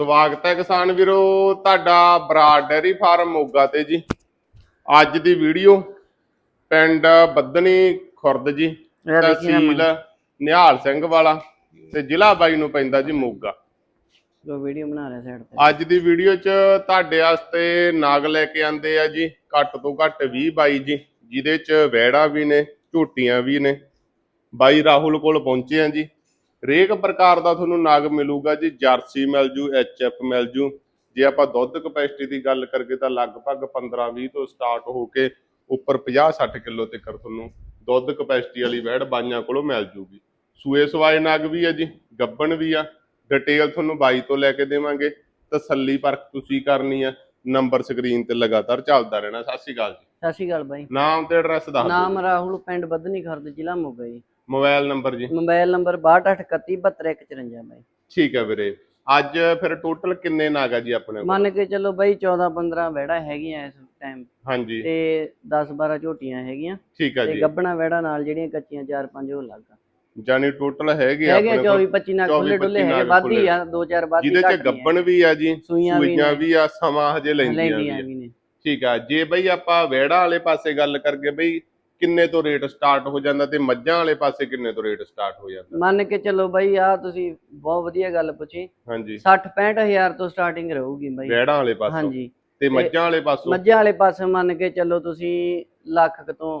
ਸਵਾਗਤ ਹੈ ਕਿਸਾਨ ਵੀਰੋ ਤੁਹਾਡਾ ਬਰਾੜ ਡੈਰੀ ਫਾਰਮ ਮੋਗਾ ਤੇ ਜੀ। ਅੱਜ ਦੀ ਵੀਡੀਓ ਪਿੰਡ ਬੱਦਣੀ ਖੁਰਦ ਜੀ ਤਹਿਸੀਲ ਨਿਹਾਲ ਸਿੰਘ ਵਾਲਾ ਤੇ ਜ਼ਿਲ੍ਹਾ ਬਾਈ ਨੂੰ ਪੈਂਦਾ ਜੀ ਮੋਗਾ। ਜੋ ਵੀਡੀਓ ਬਣਾ ਰਿਹਾ ਸਾਈਡ ਤੇ। ਅੱਜ ਦੀ ਵੀਡੀਓ 'ਚ ਤੁਹਾਡੇ ਵਾਸਤੇ ਨਾਗ ਲੈ ਕੇ ਆਂਦੇ ਆ ਜੀ ਘੱਟ ਤੋਂ ਘੱਟ 20 ਬਾਈ ਜੀ ਜਿਹਦੇ 'ਚ ਵੈੜਾ ਵੀ ਨੇ ਝੋਟੀਆਂ ਵੀ ਨੇ। ਬਾਈ ਰਾਹੁਲ ਕੋਲ ਪਹੁੰਚੇ ਆ ਜੀ। ਹਰੇਕ ਪ੍ਰਕਾਰ ਦਾ ਤੁਹਾਨੂੰ ਨਾਗ ਮਿਲੂਗਾ ਜੀ ਜਰਸੀ ਮਿਲ ਜੂ ਐਚਐਫ ਮਿਲ ਜੂ। ਜੇ ਆਪਾਂ ਦੁੱਧ ਕਪੈਸਿਟੀ ਦੀ ਗੱਲ ਕਰਕੇ ਤਾਂ ਲਗਭਗ 15 20 ਤੋਂ ਸਟਾਰਟ ਹੋ ਕੇ ਉੱਪਰ 50 60 ਕਿਲੋ ਤੱਕ ਤੁਹਾਨੂੰ ਦੁੱਧ ਕਪੈਸਿਟੀ ਵਾਲੀ ਵੈੜ ਬਾਈਆਂ ਕੋਲੋਂ ਮਿਲ ਜੂਗੀ। ਸੂਏ ਸਵਾਏ ਨਾਗ ਵੀ ਆ ਜੀ ਗੱਬਣ ਵੀ ਆ। ਡਿਟੇਲ ਤੁਹਾਨੂੰ ਬਾਈ ਤੋਂ ਲੈ ਕੇ ਦੇਵਾਂਗੇ। ਤਸੱਲੀ ਪਰਖ ਤੁਸੀਂ ਕਰਨੀ ਆ। ਨੰਬਰ ਸਕਰੀਨ ਤੇ ਲਗਾਤਾਰ ਚੱਲਦਾ ਰਹਿਣਾ। ਸਤਿ ਸ਼੍ਰੀ ਅਕਾਲ ਜੀ। ਸਤਿ ਸ਼੍ਰੀ ਅਕਾਲ ਬਾਈ। ਨਾਮ ਤੇ ਐਡਰੈਸ ਦੱਸ ਨਾਮ ਰਾਹੁਲ ਪਿੰਡ ਬੱਧਨੀ ਖਰਦ ਜ਼ਿਲ੍ਹਾ ਮੋਗਾ ਜੀ ਮੋਬਾਈਲ ਨੰਬਰ ਜੀ? ਮੋਬਾਈਲ ਨੰਬਰ 6281372154 ਬਾਈ। ਠੀਕ ਹੈ ਵੀਰੇ। ਅੱਜ ਫਿਰ ਟੋਟਲ ਕਿੰਨੇ ਨਾਗ ਆ ਜੀ ਆਪਣੇ ਕੋਲ? ਮੰਨ ਕੇ ਚੱਲੋ ਬਾਈ 14 15 ਵਹਿੜਾ ਹੈਗੀਆਂ ਇਸ ਟਾਈਮ ਹਾਂਜੀ। ਤੇ 10 12 ਝੋਟੀਆਂ ਹੈਗੀਆਂ। ਠੀਕ ਹੈ ਤੇ ਜੀ। ਗੱਬਣਾ ਵਹਿੜਾ ਨਾਲ ਜਿਹੜੀਆਂ ਕੱਚੀਆਂ 4 5 ਉਹ ਲੱਗ ਜਾਨੀ ਟੋਟਲ ਹੈਗੇ ਆ ਆਪਣੇ 24 ਕੋਲ। 25 ਨਾਲ 24 ਖੁੱਲੇ ਡੁੱਲੇ 25 ਹੈਗੇ ਨਾਲ ਵਾਧੀ। ਆ ਦੋ ਚਾਰ ਵਾਧੀ ਜਿਹਦੇ ਚ ਗੱਬਣ ਵੀ ਆ ਜੀ ਸੂਈਆਂ ਵੀ ਆ ਸਮਾਂ ਹਜੇ ਲੈਂਦੀਆਂ ਵੀ ਆ। ਠੀਕ ਆ। ਜੇ ਬਈ ਆਪਾਂ ਵਿਹੜਾ ਵਾਲੇ ਪਾਸੇ ਗੱਲ ਕਰਕੇ ਬਈ ਕਿੰਨੇ ਤੋਂ ਰੇਟ ਸਟਾਰਟ ਹੋ ਜਾਂਦਾ ਤੇ ਮੱਝਾਂ ਵਾਲੇ ਪਾਸੇ ਕਿੰਨੇ ਤੋਂ ਰੇਟ ਸਟਾਰਟ ਹੋ ਜਾਂਦਾ? ਮੰਨ ਕੇ ਚੱਲੋ ਬਾਈ ਆ ਤੁਸੀਂ ਬਹੁਤ ਵਧੀਆ ਗੱਲ ਪੁੱਛੀ। ਹਾਂਜੀ। 60 65000 ਤੋਂ ਸਟਾਰਟਿੰਗ ਰਹੂਗੀ ਬਾਈ। ਵਿਹੜਾਂ ਵਾਲੇ ਪਾਸੋਂ। ਹਾਂਜੀ। ਤੇ ਮੱਝਾਂ ਵਾਲੇ ਪਾਸੋਂ? ਮੱਝਾਂ ਵਾਲੇ ਪਾਸੇ ਮੰਨ ਕੇ ਚੱਲੋ ਤੁਸੀਂ ਲੱਖ ਕੁ ਤੋਂ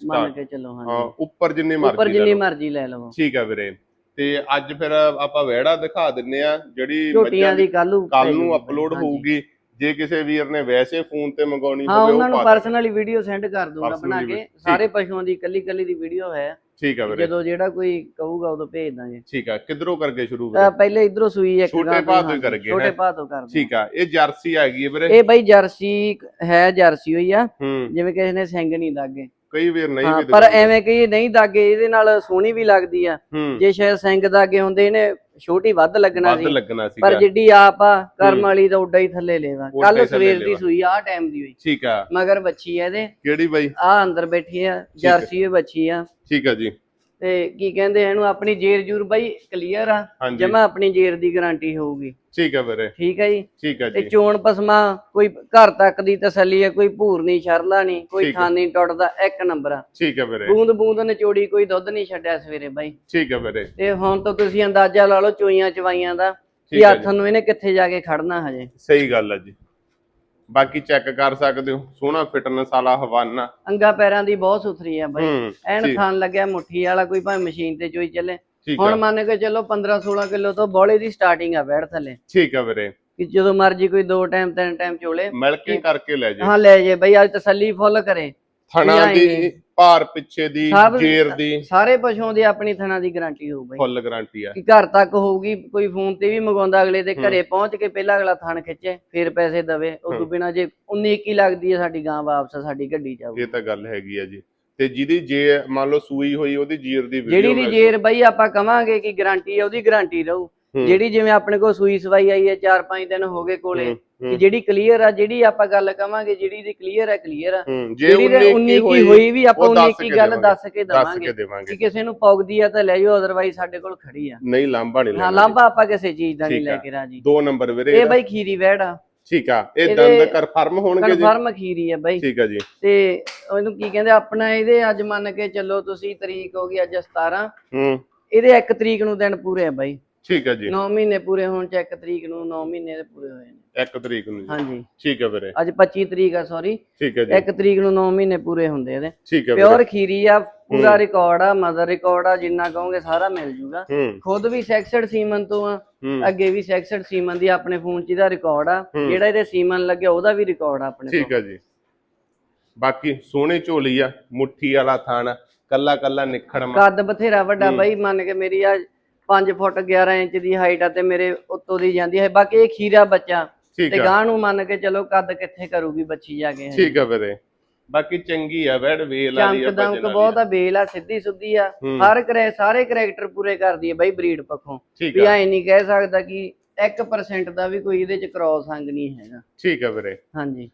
ਮੰਨ। ਕੇ ਚੱਲੋ ਹਾਂ ਹਾਂਜੀ ਉੱਪਰ ਜਿੰਨੀ ਉੱਪਰ ਮਰਜ਼ੀ ਲੈ ਜਿੰਨੀ। ਮਰਜ਼ੀ ਲੈ ਲਵੋ। ਠੀਕ ਆ ਵੀਰੇ। ਤੇ ਅੱਜ ਫਿਰ ਆਪਾਂ ਵਿਹੜਾ ਦਿਖਾ ਦਿੰਨੇ ਆ ਜਿਹੜੀ ਝੋਟੀਆਂ ਮੱਝਾਂ ਦੀ ਕੱਲੂ ਕੱਲ ਨੂੰ ਅਪਲੋਡ ਹੋਊਗੀ। ਜੇ ਕਿਸੇ ਵੀਰ ਨੇ ਵੈਸੇ ਫੋਨ ਤੇ ਮੰਗਾਉਣੀ ਹਾਂ ਹੋਵੇ ਉਹਨਾਂ ਉਹ ਨੂੰ। ਪਰਸਨਲੀ ਵੀਡੀਓ ਸੈਂਡ ਕਰ ਦੂੰਗਾ ਬਣਾ ਕੇ। ਸਾਰੇ ਪਸ਼ੂਆਂ ਦੀ ਕੱਲੀ ਕੱਲੀ ਦੀ ਵੀਡੀਓ ਹੈ। ਠੀਕ ਆ ਵੀਰੇ। ਜਦੋਂ ਜਿਹੜਾ ਕੋਈ ਕਹੂਗਾ ਉਦੋਂ ਭੇਜ ਦਾਂਗੇ। ਠੀਕ ਆ ਕਿੱਧਰੋਂ ਕਰਕੇ ਸ਼ੁਰੂ ਤਾਂ ਵੀਰੇ? ਪਹਿਲੇ ਇਧਰੋਂ ਸੂਈ ਇੱਕ ਛੋਟੇ ਗਾਂ ਭਾਅ ਤੋਂ ਹੀ ਹਾਂਜੀ, ਕਰਗੇ, ਛੋਟੇ ਹੈਂ? ਭਾਅ ਤੋਂ ਕਰਦੇ ਠੀਕ ਆ ਇਹ ਜਰਸੀ ਹੈਗੀ ਹੈ ਵੀਰੇ? ਇਹ ਬਈ ਜਰਸੀ ਹੈ ਜਰਸੀ ਹੋਈ ਆ। ਹੂੰ। ਜਿਵੇਂ ਕਿਸੇ ਨੇ ਸਿੰਘ ਨਹੀਂ ਦਾਗੇ ਕਈ ਵੀਰ ਨਹੀਂ ਹਾਂ ਵੀ ਪਰ ਦਿਖਾਉਂਦੇ। ਐਵੇਂ ਕਹੀ ਨਹੀਂ ਦਾਗੇ ਇਹਦੇ ਨਾਲ ਸੋਹਣੀ ਵੀ ਲੱਗਦੀ ਆ। ਹੂੰ। ਜੇ ਸ਼ਾਇਦ ਸਿੰਘ ਦਾਗੇ ਹੁੰਦੇ ਇਹਨੇ ਛੋਟੀ ਵੱਧ ਲੱਗਣਾ ਵੱਧ ਸੀ। ਲੱਗਣਾ ਸੀਗਾ। ਪਰ ਜਿੱਡੀ ਆਪ ਆ ਕਰਮ। ਵਾਲੀ ਤਾਂ ਉੱਡਾ ਹੀ ਥੱਲੇ ਲੈਵਾ। ਉੱਡਾ ਹੀ ਕੱਲ ਥੱਲੇ ਸਵੇਰ ਦੀ ਲੇਵਾ। ਸੂਈ ਆ ਟਾਈਮ ਦੀ ਹੋਈ। ਠੀਕ ਆ। ਮਗਰ ਬੱਚੀ ਆ ਇਹਦੇ। ਕਿਹੜੀ ਬਾਈ? ਆ ਅੰਦਰ ਬੈਠੀ ਆ। ਜਰਸੀ ਵੀ ਬੱਚੀ ਆ। ਠੀਕ ਆ ਜੀ। ਤੇ ਕੀ ਕਹਿੰਦੇ ਇਹਨੂੰ ਆਪਣੀ ਜੇਰ ਜੂਰ ਬਾਈ ਕਲੀਅਰ ਆ ਹਾਂਜੀ। ਜਮਾ ਆਪਣੀ ਜੇਰ ਦੀ ਗਾਰੰਟੀ ਹੋਊਗੀ। ਠੀਕ ਆ ਵੀਰੇ। ਠੀਕ ਹੈ ਜੀ? ਠੀਕ ਆ ਤੇ ਜੀ। ਚੋਣ ਪਸਮਾ ਕੋਈ ਘਰ ਤੱਕ ਦੀ ਤਸੱਲੀ ਹੈ ਕੋਈ ਭੂਰ ਨਹੀਂ ਸ਼ਰਲਾ ਨਹੀਂ ਕੋਈ ਠੀਕ ਹੈ। ਥਾਂ ਨਹੀਂ ਟੁੱਟਦਾ ਇੱਕ ਨੰਬਰ ਆ। ਠੀਕ ਆ ਵੀਰੇ। ਬੂੰਦ ਬੂੰਦ ਨਿਚੋੜੀ ਕੋਈ ਦੁੱਧ ਨਹੀਂ ਛੱਡਿਆ ਸਵੇਰੇ ਬਾਈ। ਠੀਕ ਆ ਵੀਰੇ। ਤੇ ਹੁਣ ਤਾਂ ਤੁਸੀਂ ਅੰਦਾਜ਼ਾ ਲਾ ਲਓ ਚੋਈਆਂ ਚਵਾਈਆਂ ਦਾ ਠੀਕ ਕਿ ਹੈ ਹੱਥ ਨੂੰ ਇਹਨੇ ਕਿੱਥੇ ਜਾ ਕੇ ਖੜਨਾ ਹਜੇ। ਸਹੀ ਗੱਲ ਆ ਜੀ। ਬਾਕੀ ਚੈੱਕ ਕਰ ਸਕਦੇ ਹੋ। ਸੋਹਣਾ ਫਿਟਨੈਸ ਵਾਲਾ ਹਵਾਨਾ। ਅੰਗਾ ਪੈਰਾਂ ਦੀ ਬਹੁਤ ਸੁਥਰੀ ਆ ਬਾਈ। ਐਨ ਥਾਨ ਲੱਗਿਆ ਮੁੱਠੀ ਵਾਲਾ ਕੋਈ ਭਾਵੇਂ ਮਸ਼ੀਨ ਤੇ ਚੋਈ ਚੱਲੇ। ਹੁਣ ਮੰਨ ਕੇ ਚੱਲੋ 15 16 ਕਿਲੋ ਤੋਂ ਬੋਲੇ ਦੀ ਸਟਾਰਟਿੰਗ ਆ ਬੈਠ ਥੱਲੇ। ਠੀਕ ਆ ਵੀਰੇ। ਕਿ ਜਦੋਂ ਮਰਜ਼ੀ ਕੋਈ ਦੋ ਟਾਈਮ ਤਿੰਨ ਟਾਈਮ ਚੋਲੇ। ਮਿਲਕਿੰਗ ਕਰਕੇ ਲੈ ਜਾ ਹਾਂ ਲੈ ਜੇ ਬਈ ਅੱਜ ਤਸੱਲੀ ਫੁੱਲ ਕਰੇ। ਥਣਾ ਦੀ। ਭਾਰ ਪਿੱਛੇ ਦੀ ਸਭ- ਜੇਰ ਦੀ। ਸਾਰੇ ਪਸ਼ੂਆਂ ਦੀ ਆਪਣੀ ਥਣਾ ਦੀ ਗਾਰੰਟੀ ਹੋਊ ਬਈ। ਫੁੱਲ ਗਾਰੰਟੀ ਆ। ਕਿ ਘਰ ਤੱਕ ਹੋਊਗੀ ਕੋਈ ਫੋਨ ਤੇ ਵੀ ਮੰਗਵਾਉਂਦਾ ਅਗਲੇ ਦੇ ਘਰੇ ਪਹੁੰਚ ਕੇ ਪਹਿਲਾਂ ਅਗਲਾ ਥਣ ਖਿੱਚੇ ਫਿਰ ਪੈਸੇ ਦਵੇ। ਉਸ ਤੋਂ ਬਿਨਾ ਜੇ 19 21 ਲੱਗਦੀ ਹੈ ਸਾਡੀ ਗਾਂ ਵਾਪਸ ਸਾਡੀ ਗੱਡੀ ਜਾਊ ਇਹ ਤਾਂ ਗੱਲ ਹੈਗੀ ਆ ਜੀ। ਤੇ ਜਿਹਦੀ ਜੇ ਮੰਨ ਲਓ ਸੂਈ ਹੋਈ ਉਹਦੀ ਜੀਰ ਦੀ ਵੀਡੀਓ ਜਿਹੜੀ ਦੀ ਜੇਰ ਬਈ ਆਪਾਂ ਕਵਾਂਗੇ ਕਿ ਗਾਰੰਟੀ ਹੈ ਉਹਦੀ ਗਾਰੰਟੀ ਰਹੂ। ਜਿਹੜੀ ਜਿਵੇਂ ਆਪਣੇ ਕੋਲ ਸੂਈ ਸਵਾਈ ਆਈ ਹੈ 4-5 ਦਿਨ ਹੋ ਗਏ ਕੋਲੇ ਕਿ ਜਿਹੜੀ ਕਲੀਅਰ ਆ ਜਿਹੜੀ ਆਪਾਂ ਗੱਲ ਕਵਾਂਗੇ ਜਿਹੜੀ ਦੀ ਕਲੀਅਰ ਹੈ ਕਲੀਅਰ ਆ। ਜਿਹੜੀ ਦੇ 19 19 ਕੀ ਹੋਈ ਵੀ ਆਪਾਂ ਉਹ 19 ਦੱਸ ਕੀ ਗੱਲ। ਦੱਸ ਕੇ ਦਵਾਂਗੇ। ਕੇ ਕਿਸੇ ਨੂੰ ਪੌਗਦੀ ਆ ਤਾਂ ਲੈ ਜਾਓ ਅਦਰਵਾਈਜ਼ ਸਾਡੇ ਕੋਲ ਖੜੀ ਆ। ਨਹੀਂ ਲਾਂਭਾ ਨਹੀਂ ਹਾਂ ਲਾਂਭਾ ਆਪਾਂ ਕਿਸੇ ਚੀਜ਼ ਦਾ ਨਹੀਂ ਲੈ ਆ। ਕੇ ਰਾਜੀ। ਦੋ ਨੰਬਰ ਵੀਰੇ ਇਹ। ਬਾਈ ਖੀਰੀ ਵੈੜ ਆ। ਠੀਕ ਆ ਇਹ ਦੰਦ ਕਨਫਰਮ ਹੋਣਗੇ ਜੀ। ਕਨਫਰਮ ਖੀਰੀ ਆ ਬਾਈ। ਠੀਕ ਆ ਜੀ। ਤੇ ਉਹਨੂੰ ਕੀ ਕਹਿੰਦੇ ਆਪਣਾ ਇਹਦੇ ਅੱਜ ਮੰਨ ਕੇ ਚੱਲੋ ਤੁਸੀਂ ਤਰੀਕ ਹੋ ਗਈ ਅੱਜ 17 ਹੂੰ। ਇਹਦੇ 1 ਤਰੀਕ ਨੂੰ ਦਿਨ ਪੂਰੇ ਆ ਬਾਈ। ਠੀਕ ਆ ਜੀ। 9 ਮਹੀਨੇ ਪੂਰੇ ਹੋਣ ਚ 1 ਤਰੀਕ ਨੂੰ 9 ਮਹੀਨੇ ਦੇ ਪੂਰੇ ਹੋਏ ਨੇ। ਇੱਕ ਤਰੀਕ ਨੂੰ ਜੀ। ਹਾਂਜੀ। ਠੀਕ ਆ ਵੀਰੇ। ਅੱਜ 25 ਤਰੀਕ ਆ ਸੌਰੀ ਠੀਕ ਆ ਜੀ। 1 ਤਰੀਕ ਨੂੰ 9 ਮਹੀਨੇ ਪੂਰੇ ਹੁੰਦੇ ਇਹਦੇ। ਠੀਕ ਵੀਰੇ। ਪਿਓਰ ਖੀਰੀ ਆ ਪੂਰਾ ਰਿਕਾਰਡ ਆ ਮਦਰ ਰਿਕਾਰਡ ਆ ਜਿੰਨਾ ਕਹੋਗੇ ਸਾਰਾ ਮਿਲ ਜੂਗਾ। ਹੂੰ। ਖੁਦ ਵੀ ਸੈਕਸਡ ਸੀਮਨ ਤੋਂ ਆ ਹੂੰ। ਅੱਗੇ ਵੀ ਸੈਕਸਡ ਸੀਮਨ ਦੀ ਆਪਣੇ ਫੋਨ 'ਚ ਇਹਦਾ ਰਿਕਾਰਡ ਆ। ਹੂੰ। ਜਿਹੜਾ ਇਹਦੇ ਸੀਮਨ ਲੱਗਿਆ ਉਹਦਾ ਵੀ ਰਿਕਾਰਡ ਆ ਆਪਣੇ ਠੀਕ ਆ ਜੀ। ਬਾਕੀ ਸੋਹਣੀ ਝੋਲੀ ਆ ਮੁੱਠੀ ਵਾਲਾ ਥਾਣ ਕੱਲਾ ਕੱਲਾ ਨਿਖੜਮ ਕੱਦ ਬਥੇਰਾ ਵੱਡਾ ਬਾਈ ਮੰਨ ਕੇ ਮੇਰੀ ਆ 5 ਫੁੱਟ 11 ਇੰਚ ਦੀ ਹਾਈਟ ਆ ਤੇ ਮੇਰੇ ਉੱਤੋਂ ਦੀ ਜਾਂਦੀ ਹੈ। ਬਾਕੀ ਇਹ ਖੀਰਾ ਬੱਚਾ ਤੇ ਗਾਂ ਨੂੰ ਮੰਨ ਕੇ ਚਲੋ ਕੱਦ ਕਿੱਥੇ ਕਰੂਗੀ ਬੱਚੀ ਜਾ ਕੇ। ਠੀਕ ਆ ਵੀਰੇ ਬਾਕੀ ਚੰਗੀ ਆ ਵੈੜ ਵੇਲ ਵਾਲੀ ਆ ਦਮਕ ਭਜਨ ਬਹੁਤ ਆ ਬੇਲ ਆ ਸਿੱਧੀ ਸੁੱਧੀ ਆ। ਹਰ ਕਰੈ ਸਾਰੇ ਕਰੈਕਟਰ ਪੂਰੇ ਕਰਦੀ ਹੈ ਬਾਈ ਬਰੀਡ ਪੱਖੋਂ। ਵੀ ਐ ਨਹੀਂ ਕਹਿ ਸਕਦਾ ਕਿ 1% ਦਾ ਵੀ ਕੋਈ ਇਹਦੇ ਚ ਕ੍ਰੋਸ ਅੰਗ ਨਹੀਂ ਹੈਗਾ। ਠੀਕ ਆ ਵੀਰੇ ਹਾਂਜੀ।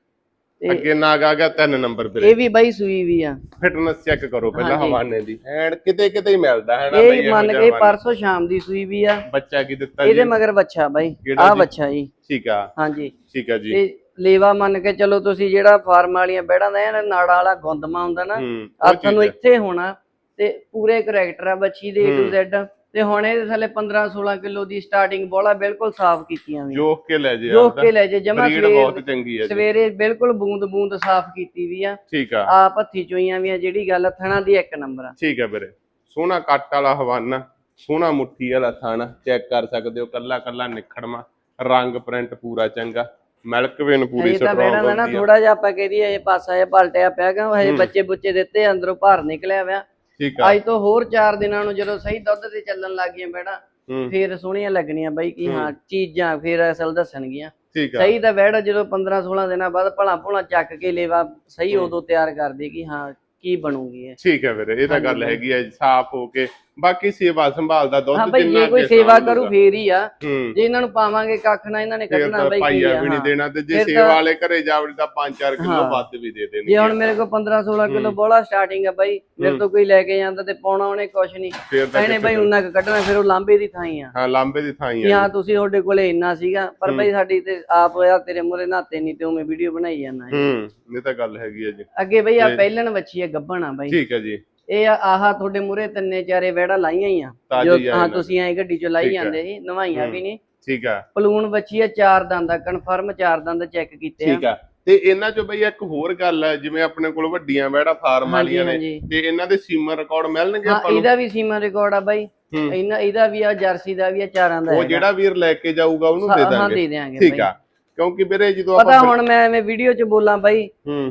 ਅੱਗੇ ਨਾਗ ਆ ਗਿਆ ਤਿੰਨ ਨੰਬਰ ਵੀਰੇ ਇਹ ਵੀ ਬਾਈ ਸੂਈ ਵੀ ਆ ਫਿਟਨੈਸ ਚੈੱਕ ਕਰੋ ਪਹਿਲਾਂ ਹਾਂਜੀ। ਹਵਾਨੇ ਦੀ ਐਂਡ ਕਿਤੇ ਕਿਤੇ ਹੀ ਮਿਲਦਾ ਹੈ ਨਾ ਬਈ ਇਹ ਇਹੋ ਮੰਨ ਜਿਹਾ ਕੇ ਹਵਾਨਾ। ਪਰਸੋਂ ਸ਼ਾਮ ਦੀ ਸੂਈ ਵੀ ਆ ਬੱਚਾ ਕੀ ਦਿੱਤਾ ਜੀ ਇਹਦੇ ਮਗਰ ਬੱਚਾ ਬਾਈ ਕਿਹੜਾ ਆ ਜੀ? ਬੱਚਾ ਜੀ ਠੀਕ ਆ ਹਾਂਜੀ ਠੀਕ ਆ ਜੀ ਤੇ ਲੇਵਾ ਮੰਨ ਕੇ ਚਲੋ ਤੁਸੀਂ ਜਿਹੜਾ ਫਾਰਮ ਵਾਲੀਆਂ ਬੈੜਾਂ ਦਾ ਇਹ ਨਾੜਾ ਵਾਲਾ ਗੁੰਦਮਾ ਹੁੰਦਾ ਨਾ ਹੂੰ ਆ ਉਹ ਤੁਹਾਨੂੰ ਚੀਜ਼ ਆ। ਇੱਥੇ ਹੋਣਾ ਤੇ ਪੂਰੇ ਕਰੈਕਟਰ ਆ ਬੱਚੀ ਦੇ A to। Z ਤੇ ਹੁਣ ਇਹਦੇ ਥੱਲੇ 15 16 ਕਿਲੋ ਦੀ ਸਟਾਰਟਿੰਗ ਬੋਲਾ ਬਿਲਕੁਲ ਸਾਫ਼ ਕੀਤੀਆਂ ਵੀ। ਜੋਕ ਕੇ ਲੈ ਜੇ ਜੋ ਆਪਦਾ। ਕੇ ਲੈ ਜੇ ਜਮਾ ਬਰੀਡ ਬਹੁਤ ਸਵੇਰ ਚੰਗੀ ਹੈ ਸਵੇਰੇ ਬਿਲਕੁਲ ਬੂੰਦ ਬੂੰਦ ਸਾਫ਼ ਕੀਤੀ ਵੀ ਆ। ਠੀਕ ਆ। ਆਪ ਹੱਥੀ ਚੋਈਆਂ ਵੀ ਆ ਜਿਹੜੀ ਗੱਲ ਥਣਾ ਦੀ ਇੱਕ ਨੰਬਰ ਆ। ਠੀਕ ਆ ਵੀਰੇ। ਸੋਹਣਾ ਕੱਟ ਵਾਲਾ ਹਵਾਨਾ ਸੋਹਣਾ ਮੁੱਠੀ ਵਾਲਾ ਥਾਣਾ ਚੈੱਕ ਕਰ ਸਕਦੇ ਹੋ ਕੱਲਾ ਕੱਲਾ ਨਿਖੜਮਾ ਰੰਗ ਪ੍ਰਿੰਟ ਪੂਰਾ ਚੰਗਾ ਮਿਲਕ ਵੇਨ ਪੂਰੀ ਇਹ ਤਾਂ ਬੈਣਾ ਦਾ ਨਾ ਸਟਰੋਂਗ ਥੋੜਾ ਜਿਹਾ ਆਪਾਂ ਕਹਿ ਦਈਏ ਇਹ ਪਾਸਾ ਜਿਹਾ ਪਲਟਿਆ ਪਿਆ ਹਜੇ ਹੂੰ। ਬੱਚੇ ਬੁੱਚੇ ਦਿੱਤੇ ਅੰਦਰੋਂ ਭਾਰ ਨਿਕਲਿਆ ਹੋਇਆ। ਠੀਕ ਆ। ਅੱਜ ਤੋਂ ਹੋਰ 4 ਦਿਨਾਂ ਨੂੰ ਜਦੋਂ ਸਹੀ ਦੁੱਧ ਤੇ ਚੱਲਣ ਲੱਗ ਗਈਆਂ ਬੈਣਾ ਹੂੰ। ਫੇਰ ਸੋਹਣੀਆਂ ਲੱਗਣੀਆਂ ਬਾਈ ਕਿ ਹਾਂ। ਚੀਜ਼ਾਂ ਫੇਰ ਅਸਲ ਦੱਸਣਗੀਆਂ। ਠੀਕ ਆ। ਸਹੀ ਤਾਂ ਵੈੜ ਜਦੋਂ 15 16 ਦਿਨਾਂ ਬਾਅਦ ਭਲਾ ਭੁਲਾ ਚੱਕ ਕੇ ਲੇਵਾ ਸਹੀ। ਉਦੋਂ ਤਿਆਰ ਕਰਦੇ ਕਿ ਹਾਂ ਕੀ ਬਣੂਗੀ ਇਹ। ਠੀਕ ਹੈ ਵੀਰੇ ਇਹ ਤਾਂ ਗੱਲ। ਹੈਗੀ ਹੈ ਸਾਫ਼ ਹੋ ਕੇ ਬਾਕੀ ਸੇਵਾ ਸੰਭਾਲ ਦਾ ਦੁੱਧ ਹਾਂ ਬਈ ਜਿੰਨਾ ਜੇ ਕੋਈ ਸੇਵਾ। ਕਰੂ ਫੇਰ ਹੀ ਆ ਜੇ ਇਹਨਾਂ ਨੂੰ ਪਾਵਾਂਗੇ ਕੱਖ ਨਾ ਇਹਨਾਂ ਨੇ ਕੱਢਣਾ ਬਈ ਕੀ ਪਾਈਆ ਆ ਵੀ ਨਹੀਂ। ਦੇਣਾ ਤੇ ਜੇ ਸੇਵਾ ਵਾਲੇ ਘਰੇ ਜਾਵੜੀ ਤਾਂ 5-4 ਕਿਲੋ। ਵੱਧ ਵੀ ਦੇ ਦੇਣਗੇ ਜੇ ਹੁਣ ਮੇਰੇ ਕੋਲ 15 16 ਕਿਲੋ। ਬੋਲਾ ਸਟਾਰਟਿੰਗ ਆ ਬਾਈ ਮੇਰੇ। ਤੋਂ ਕੋਈ ਲੈ ਕੇ ਜਾਂਦਾ ਤੇ ਪਾਉਣਾ ਉਹਨੇ ਕੁਛ ਨਹੀਂ ਇਹਨੇ ਬਾਈ ਉਹਨਾਂ ਕੁ ਕੱਢਣਾ ਫਿਰ ਉਹ ਲਾਂਬੇ ਦੀ ਥਾਂ ਆ ਹਾਂ ਲਾਂਬੇ ਦੀ ਥਾਂ ਕਿ ਹੈ ਤੁਸੀਂ ਤੁਹਾਡੇ ਕੋਲੇ ਇੰਨਾ ਸੀਗਾ ਪਰ। ਬਾਈ ਸਾਡੀ ਤੇ ਆਪ ਹੋਇਆ ਤੇਰੇ ਮੂਰੇ ਨਾਤੇ ਨਹੀਂ ਤੇ ਉਹ ਮੈਂ ਵੀਡੀਓ ਬਣਾਈ ਜਾਂਦਾ। ਹੂੰ ਇਹ ਤਾਂ ਗੱਲ ਹੈਗੀ ਹੈ ਜੀ ਅੱਗੇ ਬਈ ਆ ਪਹਿਲਣ ਬੱਚੀ ਆ ਗੱਭਣ ਆ ਬਾਈ ਠੀਕ ਹੈ ਜੀ ਇਹ ਆਹ ਤੁਹਾਡੇ ਮੂਰੇ ਤਿੰਨੇ ਚਾਰੇ ਵਹਿੜਾ ਲਾਈਆਂ ਹੀ ਆ ਜੋ ਹਾਂ ਤੁਸੀਂ ਐਂ ਗੱਡੀ ਚ ਲਾਈ। ਜਾਂਦੇ ਸੀ ਨਵਾਈਆਂ। ਵੀ ਨਹੀਂ ਠੀਕ ਆ ਪਲੂਣ ਬੱਚੀ ਆ ਚਾਰ ਦੰਦ ਆ ਕਨਫਰਮ ਚਾਰ ਦੰਦ ਚੈੱਕ ਕੀਤੇ ਆ ਠੀਕ ਆ ਤੇ ਇਹਨਾਂ ਚੋਂ ਬਈ ਇੱਕ ਹੋਰ ਗੱਲ ਹੈ ਜਿਵੇਂ ਆਪਣੇ ਕੋਲ ਵੱਡੀਆਂ ਵੈੜਾ ਫਾਰਮ ਵਾਲੀਆਂ ਨੇ ਤੇ ਇਹਨਾਂ ਦੇ ਸੀਮਾ ਰਿਕਾਰਡ ਮਿਲਣਗੇ ਆਪਾਂ ਨੂੰ ਇਹਦਾ ਵੀ ਸੀਮਾ ਰਿਕਾਰਡ ਆ ਬਾਈ। ਇਹਨਾਂ ਇਹਦਾ ਵੀ ਆ ਜਰਸੀ ਦਾ ਵੀ ਆ ਚਾਰਾਂ ਦਾ ਉਹ। ਜਿਹੜਾ ਵੀਰ ਲੈ ਕੇ ਜਾਊਗਾ ਉਹਨੂੰ ਦੇ ਹਾਂ ਦਾਂਗੇ ਦੇ ਦਿਆਂਗੇ ਠੀਕ। ਆ ਕਿਉਂਕਿ ਵੀਰੇ ਜਦੋਂ ਪਤਾ ਹੁਣ ਮੈਂ ਐਵੇਂ ਵੀਡੀਓ 'ਚ ਬੋਲਾਂ ਬਾਈ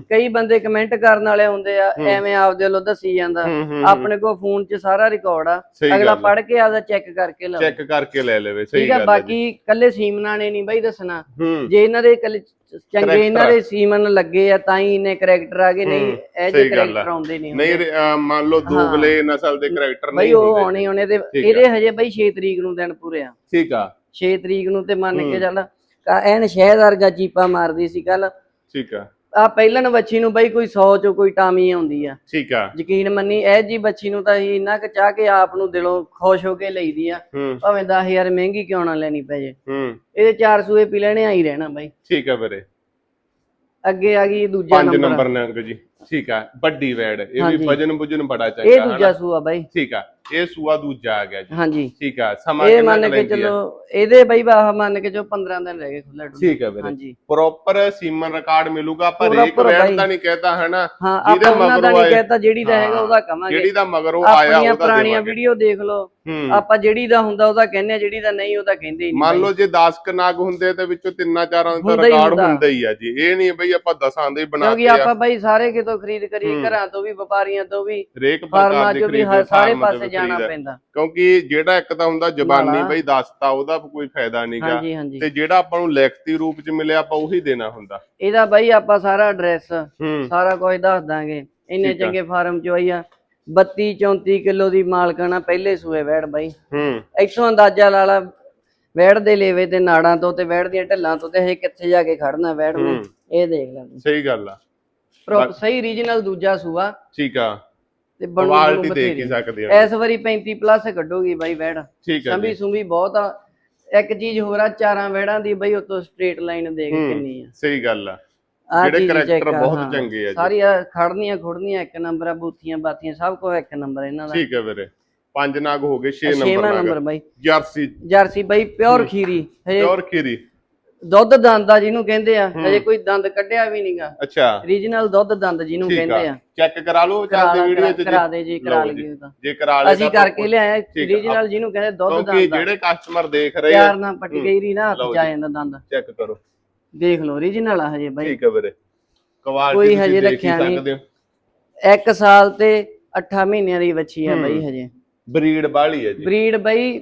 ਕਈ ਬੰਦੇ ਕਮੈਂਟ ਕਰਨ ਵਾਲੇ ਹੁੰਦੇ ਆ। ਐਵੇਂ ਆਪਦੇ ਵੱਲੋਂ ਦੱਸੀ ਜਾਂਦਾ। ਆਪਣੇ ਕੋਲ ਫੋਨ 'ਚ ਸਾਰਾ ਰਿਕਾਰਡ ਆ। ਅਗਲਾ ਗੱਲ ਪੜ੍ਹ ਕੇ ਆਪਦਾ ਚੈੱਕ ਕਰਕੇ ਲਓ ਚੈੱਕ ਕਰਕੇ ਲੈ ਲਵੇ ਸਹੀ ਗੱਲ ਹੈ ਜੀ। ਬਾਕੀ ਕੱਲੇ ਸੀਮਨਾਂ ਨੇ ਨਹੀਂ ਬਾਈ ਦੱਸਣਾ। ਜੇ ਇਹਨਾਂ ਦੇ ਕੱਲੇ ਚੰਗੇ ਇਹਨਾਂ ਦੇ ਸੀਮਨ ਲੱਗੇ ਆ ਤਾਂ ਹੀ ਇਹਨੇ ਕਰੈਕਟਰ ਆ ਗਏ। ਨਹੀਂ ਇਹ ਆ। ਕਰੈਕਟਰ ਆਉਂਦੇ ਨਹੀਂ ਨਹੀਂ ਮੰਨ ਲਓ ਦੋਗਲੇ ਨਸਲ ਦੇ ਕੈਰੈਕਟਰ ਬਾਈ ਨਹੀਂ ਉਹ ਹੁੰਦੇ। ਆਉਣੇ ਆਉਣੇ ਤੇ ਠੀਕ ਆ। ਇਹਦੇ ਹਜੇ ਬਾਈ 6 ਤਰੀਕ ਨੂੰ ਦਿਨ ਪੂਰੇ ਆ। ਠੀਕ ਆ। 6 ਤਰੀਕ ਨੂੰ ਤੇ ਮੰਨ। ਕੇ ਚੱਲ ਕਾ- ਐਨ ਸ਼ਹਿਦ ਵਰਗਾ ਚੀਪਾ ਮਾਰਦੀ ਸੀ ਕੱਲ ਠੀਕ ਆ। ਆ ਪਹਿਲਣ ਬੱਚੀ ਨੂੰ ਬਈ ਕੋਈ 100 ਚੋਂ ਕੋਈ ਟਾਮੀ ਆਉਂਦੀ ਆ। ਠੀਕ ਆ। ਯਕੀਨ ਮੰਨੀ ਇਹ ਜੀ ਬੱਚੀ ਨੂੰ ਤਾਂ ਅਸੀਂ ਇੰਨਾ ਕੁ ਚਾਹ ਕੇ ਆਪ ਨੂੰ ਦਿਲੋਂ ਖੁਸ਼ ਹੋ ਕੇ ਲਈਦੀ ਆ। ਹੂੰ। ਭਾਵੇਂ 10000 ਮਹਿੰਗੀ ਕਿਉਂ ਨਾ ਲੈਣੀ ਪੈ ਜੇ। ਹੂੰ। ਇਹਦੇ ਚਾਰ ਸੂਏ ਪੀ ਲੈਣੇ ਆਈ ਰਹਿਣਾ ਬਾਈ। ਠੀਕ ਆ ਵੀਰੇ। ਅੱਗੇ ਆ ਗਈ ਦੂਜਾ ਪੰਜ ਨੰਬਰ ਨੰਬਰ ਨੰਗ ਜੀ। ਠੀਕ ਆ ਵੱਡੀ ਵੈੜ। ਇਹ ਵੀ ਹਾਂਜੀ। ਵਜਨ ਬੁਜਨ ਬੜਾ ਇਹ ਚੰਗਾ ਦੂਜਾ ਸੂਆ ਬਾਈ। ਠੀਕ ਆ। ਇਹ ਸੂਆ ਦੂਜਾ ਆ ਗਿਆ ਜੀ। ਹਾਂਜੀ। ਠੀਕ ਆ ਸਮਾਂ ਇਹ ਮੰਨ ਕੁ ਚੱਲੋ ਇਹਦੇ ਬਈ ਬਾਹ ਮੰਨ ਕੇ ਜੋ 15 ਦਿਨ ਰਹਿ ਗਏ ਖੁੱਲਾ ਡੁੱਲਾ ਠੀਕ ਆ ਵੀਰੇ। ਹਾਂਜੀ। ਪ੍ਰੋਪਰ ਸੀਮਨ ਰਿਕਾਰਡ ਮਿਲੂਗਾ ਪਰ ਇੱਕ ਬਾਈ। ਦਾ ਨਹੀਂ ਕਹਿਤਾ ਹਨਾ? ਹਾਂ ਜਿਹਦੇ ਮਗਰੋਂ ਨਹੀਂ ਆਏ- ਕਹਤਾ ਜਿਹੜੀ ਦਾ ਹੈਗਾ ਉਹਦਾ ਕਵਾਂਗੇ। ਜਿਹੜੀ ਦਾ ਮਗਰੋਂ ਆਇਆ ਆਪਣੀਆਂ ਉਹਦਾ ਪੁਰਾਣੀਆਂ ਵੀਡੀਓ ਦੇਖ ਲਓ। ਆਪਾਂ ਜਿਹੜੀ ਦਾ ਹੁੰਦਾ ਉਹਦਾ ਕਹਿੰਦੇ ਆ ਜਿਹੜੀ ਦਾ ਨਹੀਂ ਉਹਦਾ ਕਹਿੰਦੇ ਹੀ ਨਹੀਂ ਮੰਨ। ਲਓ ਜੇ 10 ਕ ਨਾਗ ਹੁੰਦੇ ਤੇ ਵਿੱਚੋਂ ਤਿੰਨਾਂ ਚਾਰਾਂ ਦਾ ਰਿਕਾਰਡ ਹੁੰਦਾ। ਹੀ ਆ ਜੀ। ਇਹ ਨਹੀਂ ਬਈ ਆਪਾਂ ਦਸਾਂ ਦੇ ਹੀ ਬਣਾ ਕਿਉਂਕਿ ਕੇ ਆ। ਆਪਾਂ ਬਾਈ ਸਾਰੇ ਕਿਤੋਂ ਖਰੀਦ ਕਰੀਏ। ਘਰਾਂ ਤੋਂ ਵੀ ਵਪਾਰੀਆਂ ਤੋਂ ਵੀ ਫਾਰਮਾਂ ਪ੍ਰਕਾਰ ਦੀ ਖਰੀਦ ਸਾਰੇ ਪਾਸੇ ਜਾਣਾ। ਪੈਂਦਾ। ਕਿਉਂਕਿ ਜਿਹੜਾ ਇੱਕ ਤਾਂ ਹੁੰਦਾ ਜ਼ਬਾਨੀ। ਬਈ ਦੱਸਤਾ ਉਹਦਾ ਕੋਈ ਫਾਇਦਾ ਨਹੀਂਗਾ ਹਾਂਜੀ ਹਾਂਜੀ। ਤੇ ਜਿਹੜਾ ਆਪਾਂ ਨੂੰ ਲਿਖਤੀ ਰੂਪ ਚ ਮਿਲਿਆ ਆਪਾਂ ਉਹੀ ਦੇਣਾ ਹੁੰਦਾ। ਇਹਦਾ ਬਾਈ ਆਪਾਂ ਸਾਰਾ ਐਡਰੈਸ ਸਾਰਾ ਕੁਝ ਦੱਸ ਦਾਂਗੇ। ਇੰਨੇ। ਚੰਗੇ ਫਾਰਮ ਚੋਂ ਆਈ ਆ। 32 34 ਕਿਲੋ ਦੀ ਮਾਲਕਾਨਾ ਪਹਿਲੇ ਸੂਏ ਵੈੜ ਬਾਈ। ਹੂੰ। ਇੱਥੋਂ ਅੰਦਾਜ਼ਾ ਲਾ ਲਾ ਵੈੜ ਦੇ ਲੇਵੇ ਤੇ ਨਾੜਾਂ ਤੋਂ ਤੇ ਵੈੜ ਦੀਆਂ ਢੱਲਾਂ ਤੋਂ ਤੇ ਇਹ ਕਿੱਥੇ ਜਾ ਕੇ ਖੜਨਾ ਵੈੜ ਨੇ। ਇਹ ਦੇਖ ਲੈ ਸਹੀ ਗੱਲ ਆ। ਸਹੀ ਰੀਜਨਲ ਦੂਜਾ ਸੂਆ। ਠੀਕ ਆ। ਤੇ ਬਣੂ ਕੁਆਲਿਟੀ ਬਣੂ ਦੇਖ ਹੀ ਬਥੇਰੀ। ਸਕਦੇ ਆ। ਇਸ ਵਾਰੀ 35 ਪਲੱਸ ਕੱਢੂਗੀ ਬਾਈ ਵੈੜ ਠੀਕ ਸੰਭੀ ਜੀ। ਸੁੰਭੀ ਬਹੁਤ ਆ। ਇੱਕ ਚੀਜ਼ ਹੋਰ ਆ ਚਾਰਾਂ ਵੈੜਾਂ ਦੀ ਬਈ ਉਤੋਂ ਸਟ੍ਰੇਟ ਲਾਈਨ ਦੇਖ ਹੂੰ। ਕਿੰਨੀ ਆ। ਸਹੀ ਗੱਲ ਆ। ਆਹ ਜਿਹੜੇ ਚੀਜ਼ check character ਆ, ਬਹੁਤ ਹਾਂ। ਚੰਗੇ ਆ ਜੀ। ਸਾਰੀਆਂ ਖੜਨੀਆਂ ਖੁੜਨੀਆਂ ਇੱਕ ਨੰਬਰ ਆ ਬੂਥੀਆਂ ਬਾਥੀਆਂ ਸਭ ਕੁਝ ਇੱਕ ਨੰਬਰ ਇਹਨਾਂ ਦਾ। ਠੀਕ ਆ ਵੀਰੇ। ਪੰਜ ਨਾਗ ਹੋ ਗਏ 6 ਛੇਵਾਂ ਨੰਬਰ ਨਾਗ ਬਾਈ। ਜਰਸੀ। ਜਰਸੀ ਬਾਈ ਪਿਓਰ ਖੀਰੀ। ਹਜੇ ਪਿਓਰ ਖੀਰੀ। ਦੁੱਧ ਦੰਦ ਆ ਜਿਹਨੂੰ ਕਹਿੰਦੇ ਆ। ਹਜੇ ਕੋਈ ਦੰਦ ਕੱਢਿਆ ਵੀ ਨਹੀਂਗਾ ਅੱਛਾ ਰੀਜਨਲ ਦੁੱਧ ਦੰਦ ਜਿਹਨੂੰ ਕਹਿੰਦੇ ਆ ਚੈੱਕ ਕਰਾ ਲਓ ਚੱਲਦੀ ਵੀਡੀਓ ਚ ਕਰਾ ਦੇ ਜੀ ਕਰਾ। ਲਈਏ ਤਾਂ ਜੇ ਕਰਾ ਲਏ ਅਸੀਂ ਤਾਂ ਕਰਕੇ ਲਿਆਏ। ਰੀਜਨਲ ਜਿਹਨੂੰ ਕਹਿੰਦੇ ਦੁੱਧ ਕਿਉਂਕਿ ਦੰਦ ਆ। ਜਿਹੜੇ ਕਸਟਮਰ ਦੇਖ ਰਹੇ ਆ ਨਾਲ ਪੱਟੀ ਹੂੰ। ਗਈ ਰੀ ਨਾ ਜੀ। ਜਾਂਦਾ ਦੰਦ ਚੈੱਕ ਕਰੋ ਦੇਖ ਲਓ ਰੀਜਨਲ ਆ ਹਜੇ ਬਾਈ ਠੀਕ ਹੈ ਵੀਰੇ ਕੁਆਲਿਟੀ ਤੁਸੀਂ ਹਜੇ ਦੇਖ ਹੀ ਰੱਖਿਆ ਨਹੀਂ। ਸਕਦੇ ਹੋ ਇੱਕ ਸਾਲ ਤੇ 8 ਮਹੀਨਿਆਂ ਦੀ ਬੱਚੀ ਆ ਬਾਈ। ਹਜੇ ਬਰੀਡ ਬਾਹਲੀ ਹੈ ਜੀ ਬਰੀਡ ਬਾਈ